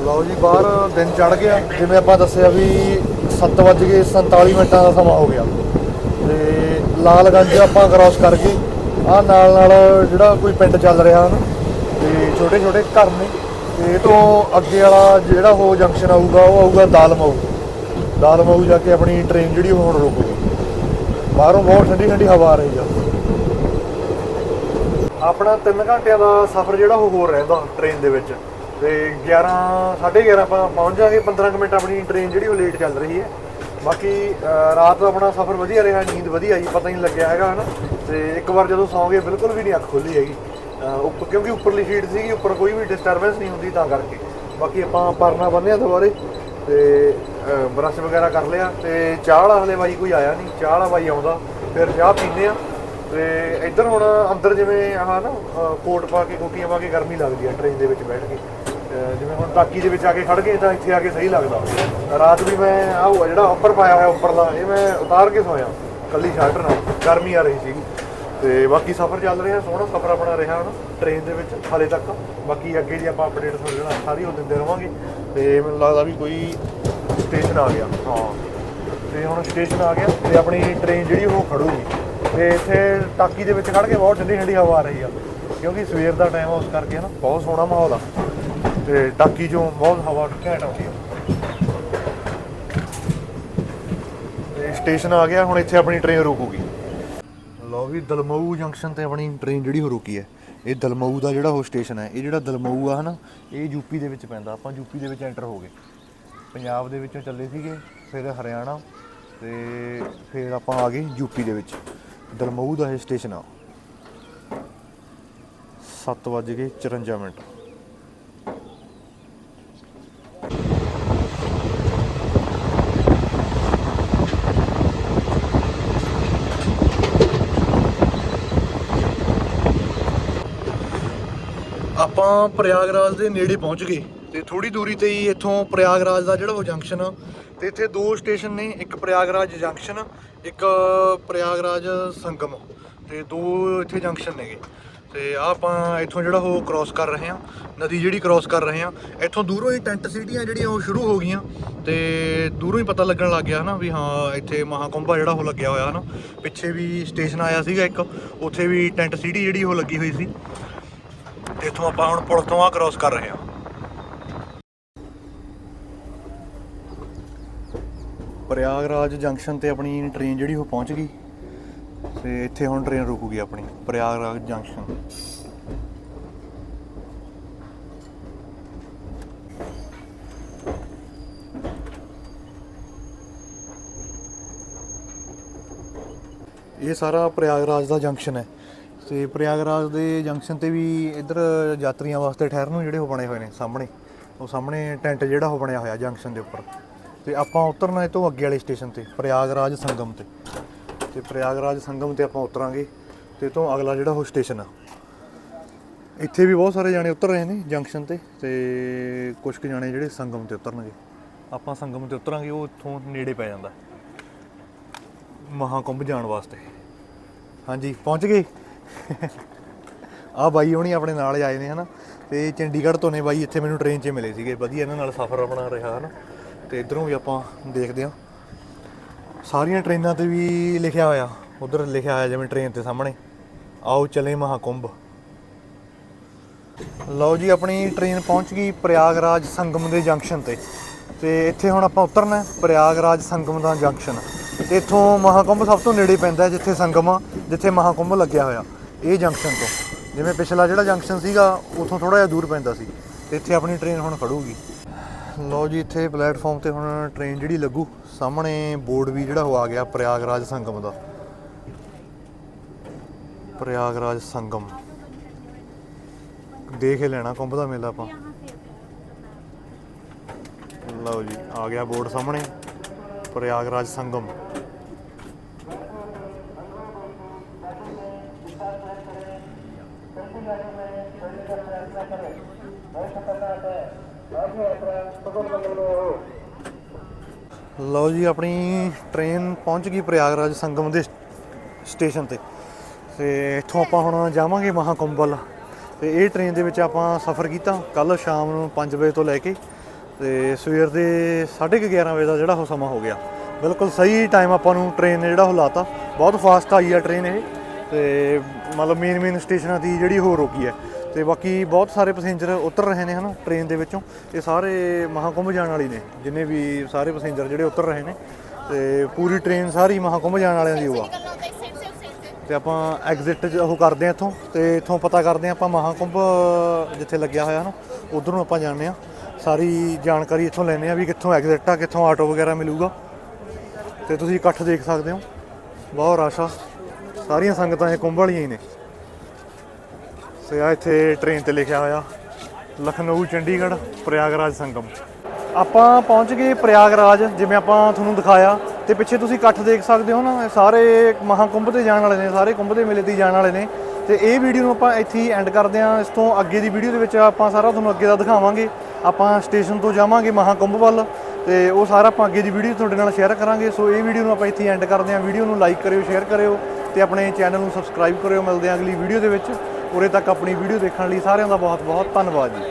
ਲਓ ਜੀ, ਬਾਹਰ ਦਿਨ ਚੜ ਗਿਆ। ਜਿਵੇਂ ਆਪਾਂ ਦੱਸਿਆ ਵੀ 7:47 ਮਿੰਟਾਂ ਦਾ ਸਮਾਂ ਹੋ ਗਿਆ। ਤੇ ਲਾਲਗੰਜ ਆਪਾਂ ਕ੍ਰਾਸ ਕਰ ਗਏ। ਆ ਨਾਲ ਨਾਲ ਜਿਹੜਾ ਕੋਈ ਪਿੰਡ ਚੱਲ ਰਿਹਾ ਹਨ, ਤੇ ਛੋਟੇ ਛੋਟੇ ਘਰ ਨੇ। ਤੇ ਇਹ ਤੋਂ ਅੱਗੇ ਵਾਲਾ ਜਿਹੜਾ ਉਹ ਜੰਕਸ਼ਨ ਆਊਗਾ, ਉਹ ਆਊਗਾ ਦਾਲਮਊ। ਦਾਲਮਊ ਜਾ ਕੇ ਆਪਣੀ ਟ੍ਰੇਨ ਜਿਹੜੀ ਉਹ ਹੁਣ ਰੁਕੂਗੀ। ਬਾਹਰੋਂ ਬਹੁਤ ਠੰਡੀ ਠੰਡੀ ਹਵਾ ਆ ਰਹੀ ਆ। ਆਪਣਾ 3 ਘੰਟਿਆਂ ਦਾ ਸਫ਼ਰ ਜਿਹੜਾ ਉਹ ਹੋਰ ਰਹਿੰਦਾ ਟ੍ਰੇਨ ਦੇ ਵਿੱਚ। ਤੇ 11 11:30 ਆਪਾਂ ਪਹੁੰਚ ਜਾਾਂਗੇ 15 ਕੁ ਮਿੰਟ ਆਪਣੀ ਟ੍ਰੇਨ ਜਿਹੜੀ ਉਹ ਲੇਟ ਚੱਲ ਰਹੀ ਹੈ। ਬਾਕੀ ਰਾਤ ਦਾ ਆਪਣਾ ਸਫ਼ਰ ਵਧੀਆ ਰਿਹਾ ਨੀਂਦ ਵਧੀਆ ਆਈ ਪਤਾ ਹੀ ਨਹੀਂ ਲੱਗਿਆ ਹੈਗਾ ਹਨਾ। ਤੇ ਇੱਕ ਵਾਰ ਜਦੋਂ ਸੌਂ ਗਏ ਬਿਲਕੁਲ ਵੀ ਨਹੀਂ ਅੱਖ ਖੁੱਲੀ ਹੈਗੀ। ਅਹ, ਉੱਪਰ ਕਿਉਂਕਿ ਉੱਪਰਲੀ ਸ਼ੀਟ ਸੀਗੀ ਉੱਪਰ ਕੋਈ ਵੀ ਡਿਸਟਰਬੈਂਸ ਨਹੀਂ ਹੁੰਦੀ ਤਾਂ ਕਰਕੇ। ਬਾਕੀ ਆਪਾਂ ਪਰਨਾ ਬੰਨਿਆ ਦੁਬਾਰੇ ਤੇ ਅਹ, ਬਰਸ਼ ਵਗੈਰਾ ਕਰ ਲਿਆ। ਤੇ ਚਾਹ ਵਾਲਾ ਹਲੇ ਬਾਈ ਕੋਈ ਆਇਆ ਨਹੀਂ ਚਾਹ ਵਾਲਾ ਬਾਈ ਆਉਂਦਾ। ਫਿਰ ਚਾਹ ਪੀਂਦੇ ਆ। ਤੇ ਇੱਧਰ ਹੁਣ ਅੰਦਰ ਜਿਵੇਂ ਆਹ ਨਾ ਕੋਟ ਪਾ ਕੇ ਕੋਟੀਆਂ ਪਾ ਕੇ ਗਰਮੀ ਲੱਗਦੀ ਆ ਟ੍ਰੇਨ ਦੇ ਵਿੱਚ ਬੈਠ ਕੇ। ਜਿਵੇਂ ਹੁਣ ਟਾਕੀ ਦੇ ਵਿੱਚ ਆ ਕੇ ਖੜ ਗਏ, ਤਾਂ ਇੱਥੇ ਆ ਕੇ ਸਹੀ ਲੱਗਦਾ। ਰਾਤ ਵੀ ਮੈਂ ਆਹ ਜਿਹੜਾ ਉੱਪਰ ਪਾਇਆ ਹੋਇਆ ਉੱਪਰਲਾ, ਇਹ ਮੈਂ ਉਤਾਰ ਕੇ ਸੋਇਆ, ਕੱਲੀ ਸ਼ਰਟ ਨਾਲ, ਗਰਮੀ ਆ ਰਹੀ ਸੀਗੀ। ਤੇ ਬਾਕੀ ਸਫ਼ਰ ਚੱਲ ਰਿਹਾ, ਸੋਹਣਾ ਸਫ਼ਰ ਆਪਣਾ ਰਿਹਾ ਹੁਣ ਟ੍ਰੇਨ ਦੇ ਵਿੱਚ, ਹਾਲੇ ਤੱਕ। ਬਾਕੀ ਅੱਗੇ ਜੇ ਆਪਾਂ ਅਪਡੇਟ ਜਾਣਾ ਸਾਰੀ ਉਹ ਦਿੰਦੇ ਰਵਾਂਗੇ। ਤੇ ਮੈਨੂੰ ਲੱਗਦਾ ਵੀ ਕੋਈ ਸਟੇਸ਼ਨ ਆ ਗਿਆ। ਹਾਂ। ਤੇ ਹੁਣ ਸਟੇਸ਼ਨ ਆ ਗਿਆ, ਤੇ ਆਪਣੀ ਟ੍ਰੇਨ ਜਿਹੜੀ ਉਹ ਖੜੂਗੀ। ਤੇ ਇੱਥੇ ਟਾਕੀ ਦੇ ਵਿੱਚ ਖੜ ਕੇ ਬਹੁਤ ਠੰਡੀ ਠੰਡੀ ਹਵਾ ਆ ਰਹੀ ਆ। ਕਿਉਂਕਿ ਸਵੇਰ ਦਾ ਟਾਈਮ ਆ, ਉਸ ਕਰਕੇ ਨਾ, ਬਹੁਤ ਸੋਹਣਾ ਮਾਹੌਲ ਆ। ਤੇ ਡਾਕੀ ਚੋਂ ਬਹੁਤ ਹਵਾ ਘੈਂਟ ਆਉਂਦੀ ਆ। ਤੇ ਸਟੇਸ਼ਨ ਆ ਗਿਆ, ਹੁਣ ਇੱਥੇ ਆਪਣੀ ਟ੍ਰੇਨ ਰੁਕੂਗੀ। ਲਓ ਵੀ ਦਲਮਊ ਜੰਕਸ਼ਨ ਤੇ ਆਪਣੀ ਟ੍ਰੇਨ ਜਿਹੜੀ ਉਹ ਰੁਕੀ ਹੈ। ਇਹ ਦਲਮਊ ਦਾ ਜਿਹੜਾ ਉਹ ਸਟੇਸ਼ਨ ਹੈ, ਇਹ ਜਿਹੜਾ ਦਲਮਊ ਆ ਹਨਾ, ਇਹ ਯੂਪੀ ਦੇ ਵਿੱਚ ਪੈਂਦਾ। ਆਪਾਂ ਯੂਪੀ ਦੇ ਵਿੱਚ ਐਂਟਰ ਹੋ ਗਏ। ਪੰਜਾਬ ਦੇ ਵਿੱਚੋਂ ਚੱਲੇ ਸੀਗੇ, ਫਿਰ ਹਰਿਆਣਾ, ਤੇ ਫਿਰ ਆਪਾਂ ਆ ਗਏ ਯੂਪੀ ਦੇ ਵਿੱਚ। ਦਲਮਊ ਦਾ ਇਹ ਸਟੇਸ਼ਨ ਆ। 7:54 ਮਿੰਟ। ਆਪਾਂ ਪ੍ਰਯਾਗਰਾਜ ਦੇ ਨੇੜੇ ਪਹੁੰਚ ਗਏ ਤੇ ਥੋੜੀ ਦੂਰੀ ਤੇ ਹੀ ਇੱਥੋਂ ਪ੍ਰਯਾਗਰਾਜ ਦਾ ਜਿਹੜਾ ਉਹ ਜੰਕਸ਼ਨ ਆ, ਤੇ ਇੱਥੇ ਦੋ ਸਟੇਸ਼ਨ ਨੇ, ਇੱਕ ਪ੍ਰਯਾਗਰਾਜ ਜੰਕਸ਼ਨ, ਇੱਕ ਪ੍ਰਯਾਗਰਾਜ ਸੰਗਮ, ਤੇ ਦੋ ਇੱਥੇ ਜੰਕਸ਼ਨ ਨੇਗੇ। ਤੇ ਆਹ ਆਪਾਂ ਇੱਥੋਂ ਜਿਹੜਾ ਉਹ ਕ੍ਰਾਸ ਕਰ ਰਹੇ ਹਾਂ, ਨਦੀ ਜਿਹੜੀ ਕ੍ਰਾਸ ਕਰ ਰਹੇ ਹਾਂ, ਇੱਥੋਂ ਦੂਰੋਂ ਹੀ ਟੈਂਟ ਸਿਟੀਆਂ ਜਿਹੜੀਆਂ ਉਹ ਸ਼ੁਰੂ ਹੋ ਗਈਆਂ, ਤੇ ਦੂਰੋਂ ਹੀ ਪਤਾ ਲੱਗਣ ਲੱਗ ਗਿਆ ਹਨਾ ਵੀ ਹਾਂ, ਇੱਥੇ ਮਹਾਕੁੰਭਾ ਜਿਹੜਾ ਉਹ ਲੱਗਿਆ ਹੋਇਆ ਹਨਾ। ਪਿੱਛੇ ਵੀ ਸਟੇਸ਼ਨ ਆਇਆ ਸੀਗਾ ਇੱਕ, ਉੱਥੇ ਵੀ ਟੈਂਟ ਸਿਟੀ ਜਿਹੜੀ ਉਹ ਲੱਗੀ ਹੋਈ ਸੀ। ਇੱਥੋਂ ਆਪਾਂ ਹੁਣ ਪੁਲ ਤੋਂ ਆ ਕ੍ਰਾਸ ਕਰ ਰਹੇ ਹਾਂ। ਪ੍ਰਯਾਗਰਾਜ ਜੰਕਸ਼ਨ ਤੇ ਆਪਣੀ ਟ੍ਰੇਨ ਜਿਹੜੀ ਉਹ ਪਹੁੰਚ ਗਈ ਤੇ ਇੱਥੇ ਹੁਣ ਟ੍ਰੇਨ ਰੁਕੂਗੀ ਆਪਣੀ, ਪ੍ਰਯਾਗਰਾਜ ਜੰਕਸ਼ਨ। ਇਹ ਸਾਰਾ ਪ੍ਰਯਾਗਰਾਜ ਦਾ ਜੰਕਸ਼ਨ ਹੈ। ਤੇ ਪ੍ਰਯਾਗਰਾਜ ਦੇ ਜੰਕਸ਼ਨ ਤੇ ਵੀ ਇੱਧਰ ਯਾਤਰੀਆਂ ਵਾਸਤੇ ਠਹਿਰਨ ਨੂੰ ਜਿਹੜੇ ਉਹ ਬਣੇ ਹੋਏ ਨੇ ਸਾਹਮਣੇ। ਉਹ ਸਾਹਮਣੇ ਟੈਂਟ ਜਿਹੜਾ ਉਹ ਬਣਿਆ ਹੋਇਆ ਜੰਕਸ਼ਨ ਦੇ ਉੱਪਰ। ਤੇ ਆਪਾਂ ਉਤਰਨਾ ਇਹ ਤੋਂ ਅੱਗੇ ਵਾਲੇ ਸਟੇਸ਼ਨ ਤੇ, ਪ੍ਰਯਾਗਰਾਜ ਸੰਗਮ ਤੇ। ਤੇ ਪ੍ਰਯਾਗਰਾਜ ਸੰਗਮ ਤੇ ਆਪਾਂ ਉਤਰਾਂਗੇ ਤੇ ਇਹ ਤੋਂ ਅਗਲਾ ਜਿਹੜਾ ਉਹ ਸਟੇਸ਼ਨ ਆ। ਇੱਥੇ ਵੀ ਬਹੁਤ ਸਾਰੇ ਜਾਣੇ ਉਤਰ ਰਹੇ ਨੇ ਜੰਕਸ਼ਨ ਤੇ ਤੇ ਕੁਝ ਕੁ ਜਾਣੇ ਜਿਹੜੇ ਸੰਗਮ ਤੇ ਉਤਰਨਗੇ। ਆਪਾਂ ਸੰਗਮ ਤੇ ਉਤਰਾਂਗੇ, ਉਹ ਇੱਥੋਂ ਨੇੜੇ ਪੈ ਜਾਂਦਾ। ਮਹਾਕੁੰਭ ਜਾਣ ਵਾਸਤੇ। ਹਾਂਜੀ, ਪਹੁੰਚ ਗਏ? ਆ ਬਾਈ ਹੋਣੀ ਆਪਣੇ ਨਾਲ ਆਏ ਨੇ, ਹਨਾ? ਤੇ ਚੰਡੀਗੜ੍ਹ ਤੋਂ ਨੇ ਬਾਈ, ਇੱਥੇ ਮੈਨੂੰ ਟ੍ਰੇਨ 'ਚ ਮਿਲੇ ਸੀਗੇ। ਵਧੀਆ ਇਹਨਾਂ ਨਾਲ ਸਫ਼ਰ ਆਪਣਾ ਰਿਹਾ, ਹਨਾ? ਤੇ ਇਧਰੋਂ ਵੀ ਆਪਾਂ ਦੇਖਦੇ ਹਾਂ। ਸਾਰੀਆਂ ਟ੍ਰੇਨਾਂ ਤੇ ਵੀ ਲਿਖਿਆ ਹੋਇਆ। ਉਧਰ ਲਿਖਿਆ ਹੋਇਆ ਜਿਵੇਂ ਟ੍ਰੇਨ ਤੇ ਸਾਹਮਣੇ। ਆਓ ਚਲੇ ਮਹਾਕੁੰਭ। ਲਓ ਜੀ, ਆਪਣੀ ਟ੍ਰੇਨ ਪਹੁੰਚ ਗਈ ਪ੍ਰਯਾਗਰਾਜ ਸੰਗਮ ਦੇ ਜੰਕਸ਼ਨ ਤੇ। ਤੇ ਇੱਥੇ ਹੁਣ ਆਪਾਂ ਉਤਰਨਾ ਪ੍ਰਯਾਗਰਾਜ ਸੰਗਮ ਦਾ ਜੰਕਸ਼ਨ ਤੇ ਇੱਥੋਂ ਮਹਾਕੁੰਭ ਸਭ ਤੋਂ ਨੇੜੇ ਪੈਂਦਾ ਜਿੱਥੇ ਸੰਗਮ ਆ, ਜਿੱਥੇ ਮਹਾਕੁੰਭ ਲੱਗਿਆ ਹੋਇਆ। ਇਹ ਜੰਕਸ਼ਨ ਤੋਂ। ਜਿਵੇਂ ਪਿਛਲਾ ਜਿਹੜਾ ਜੰਕਸ਼ਨ ਸੀਗਾ, ਉਥੋਂ ਥੋੜਾ ਜਿਹਾ ਦੂਰ ਪੈਂਦਾ ਸੀ। ਤੇ ਇੱਥੇ ਆਪਣੀ ਟ੍ਰੇਨ ਹੁਣ ਖੜੂਗੀ। ਲਓ ਜੀ, ਇੱਥੇ ਪਲੇਟਫਾਰਮ ਤੇ ਹੁਣ ਟ੍ਰੇਨ ਜਿਹੜੀ ਲੱਗੂ, ਸਾਹਮਣੇ ਬੋਰਡ ਵੀ ਜਿਹੜਾ ਉਹ ਆ ਗਿਆ, ਪ੍ਰਯਾਗਰਾਜ ਸੰਗਮ ਦਾ। ਪ੍ਰਯਾਗਰਾਜ ਸੰਗਮ। ਦੇਖ ਹੀ ਲੈਣਾ, ਕੁੰਭ ਦਾ ਮੇਲਾ ਆਪਾਂ। ਲਓ ਜੀ, ਆ ਗਿਆ ਬੋਰਡ ਸਾਹਮਣੇ, ਪ੍ਰਯਾਗਰਾਜ ਸੰਗਮ। ਲਓ ਜੀ, ਆਪਣੀ ਟ੍ਰੇਨ ਪਹੁੰਚ ਗਈ ਪ੍ਰਯਾਗਰਾਜ ਸੰਗਮ ਦੇ ਸਟੇਸ਼ਨ ਤੇ। ਤੇ ਇੱਥੋਂ ਆਪਾਂ ਹੁਣ ਜਾਵਾਂਗੇ ਮਹਾਕੁੰਭ ਵੱਲ ਤੇ ਇਹ ਟ੍ਰੇਨ ਦੇ ਵਿੱਚ ਆਪਾਂ ਸਫ਼ਰ ਕੀਤਾ ਕੱਲ ਸ਼ਾਮ ਨੂੰ 5 ਵਜੇ ਤੋਂ ਲੈ ਕੇ। ਤੇ ਸਵੇਰ ਦੇ 11:30 ਵਜੇ ਦਾ ਜਿਹੜਾ ਉਹ ਸਮਾਂ ਹੋ ਗਿਆ। ਬਿਲਕੁਲ ਸਹੀ ਟਾਈਮ ਆਪਾਂ ਨੂੰ ਟ੍ਰੇਨ ਨੇ ਜਿਹੜਾ ਉਹ ਲਾਤਾ। ਬਹੁਤ ਫਾਸਟ ਆਈ ਆ ਟ੍ਰੇਨ ਇਹ। ਤੇ ਮਤਲਬ ਮੇਨ ਮੇਨ ਸਟੇਸ਼ਨਾਂ ਦੀ ਜਿਹੜੀ ਹੋ ਰੋਕੀ ਹੈ। ਤੇ ਬਾਕੀ ਬਹੁਤ ਸਾਰੇ ਪੈਸੇਂਜਰ ਉਤਰ ਰਹੇ ਨੇ ਹਨਾ ਟ੍ਰੇਨ ਦੇ ਵਿੱਚੋਂ। ਇਹ ਸਾਰੇ ਮਹਾਕੁੰਭ ਜਾਣ ਵਾਲੀ ਨੇ, ਜਿੰਨੇ ਵੀ ਸਾਰੇ ਪੈਸੇਂਜਰ ਜਿਹੜੇ ਉਤਰ ਰਹੇ ਨੇ। ਤੇ ਪੂਰੀ ਟ੍ਰੇਨ ਸਾਰੀ ਮਹਾਕੁੰਭ ਜਾਣ ਵਾਲਿਆਂ ਦੀ ਉਹ ਆ ਤੇ ਆਪਾਂ ਐਗਜ਼ਿਟ ਉਹ ਕਰਦੇ ਆ ਇੱਥੋਂ, ਤੇ ਇੱਥੋਂ ਪਤਾ ਕਰਦੇ ਆ ਆਪਾਂ ਮਹਾਕੁੰਭ ਜਿੱਥੇ ਲੱਗਿਆ ਹੋਇਆ ਨਾ, ਉਧਰ ਨੂੰ ਆਪਾਂ ਜਾਂਦੇ ਆ ਸਾਰੀ ਜਾਣਕਾਰੀ ਇੱਥੋਂ ਲੈਣੇ ਆ ਵੀ ਕਿੱਥੋਂ ਐਗਜ਼ਿਟ ਆ, ਕਿੱਥੋਂ ਆਟੋ ਵਗੈਰਾ ਮਿਲੂਗਾ। ਤੇ ਤੁਸੀਂ ਇਕੱਠ ਦੇਖ ਸਕਦੇ ਹੋ। ਬਹੁਤ ਰਸ਼ ਆ। ਸਾਰੀਆਂ ਸੰਗਤਾਂ ਇਹ ਕੁੰਭ ਵਾਲੀਆਂ ਹੀ ਨੇ। ਸੇ ਆ ਇੱਥੇ ਟ੍ਰੇਨ ਤੇ ਲਿਖਿਆ ਹੋਇਆ, ਲਖਨਊ, ਚੰਡੀਗੜ੍ਹ, ਪ੍ਰਯਾਗਰਾਜ ਸੰਗਮ। ਆਪਾਂ ਪਹੁੰਚ ਗਏ ਪ੍ਰਯਾਗਰਾਜ, ਜਿਵੇਂ ਆਪਾਂ ਤੁਹਾਨੂੰ ਦਿਖਾਇਆ, ਤੇ ਪਿੱਛੇ ਤੁਸੀਂ ਇਕੱਠ ਦੇਖ ਸਕਦੇ ਹੋ ਨਾ ਸਾਰੇ ਮਹਾਕੁੰਭ ਤੇ ਜਾਣ ਵਾਲੇ ਨੇ, ਸਾਰੇ ਕੁੰਭ ਦੇ ਮੇਲੇ ਤੇ ਜਾਣ ਵਾਲੇ ਨੇ। ਤੇ ਇਹ ਵੀਡੀਓ ਨੂੰ ਆਪਾਂ ਇੱਥੇ ਹੀ ਐਂਡ ਕਰਦੇ ਹਾਂ, ਇਸ ਤੋਂ ਅੱਗੇ ਦੀ ਵੀਡੀਓ ਦੇ ਵਿੱਚ ਆਪਾਂ ਸਾਰਾ ਤੁਹਾਨੂੰ ਅੱਗੇ ਦਾ ਦਿਖਾਵਾਂਗੇ। ਆਪਾਂ ਸਟੇਸ਼ਨ ਤੋਂ ਜਾਵਾਂਗੇ ਮਹਾਕੁੰਭ ਵੱਲ, ਤੇ ਉਹ ਸਾਰਾ ਆਪਾਂ ਅੱਗੇ ਦੀ ਵੀਡੀਓ ਤੁਹਾਡੇ ਨਾਲ ਸ਼ੇਅਰ ਕਰਾਂਗੇ। ਸੋ ਇਹ ਵੀਡੀਓ ਨੂੰ ਆਪਾਂ ਇੱਥੇ ਐਂਡ ਕਰਦੇ ਹਾਂ। ਵੀਡੀਓ ਨੂੰ ਲਾਈਕ ਕਰਿਓ ਸ਼ੇਅਰ ਕਰਿਓ ਤੇ ਆਪਣੇ ਚੈਨਲ ਨੂੰ ਸਬਸਕ੍ਰਾਈਬ ਕਰਿਓ, ਮਿਲਦੇ ਹਾਂ ਅਗਲੀ ਵੀਡੀਓ ਦੇ ਵਿੱਚ। ਉਰੇ ਤੱਕ ਆਪਣੀ ਵੀਡੀਓ ਦੇਖਣ ਲਈ ਸਾਰਿਆਂ ਦਾ ਬਹੁਤ ਬਹੁਤ ਧੰਨਵਾਦ ਜੀ।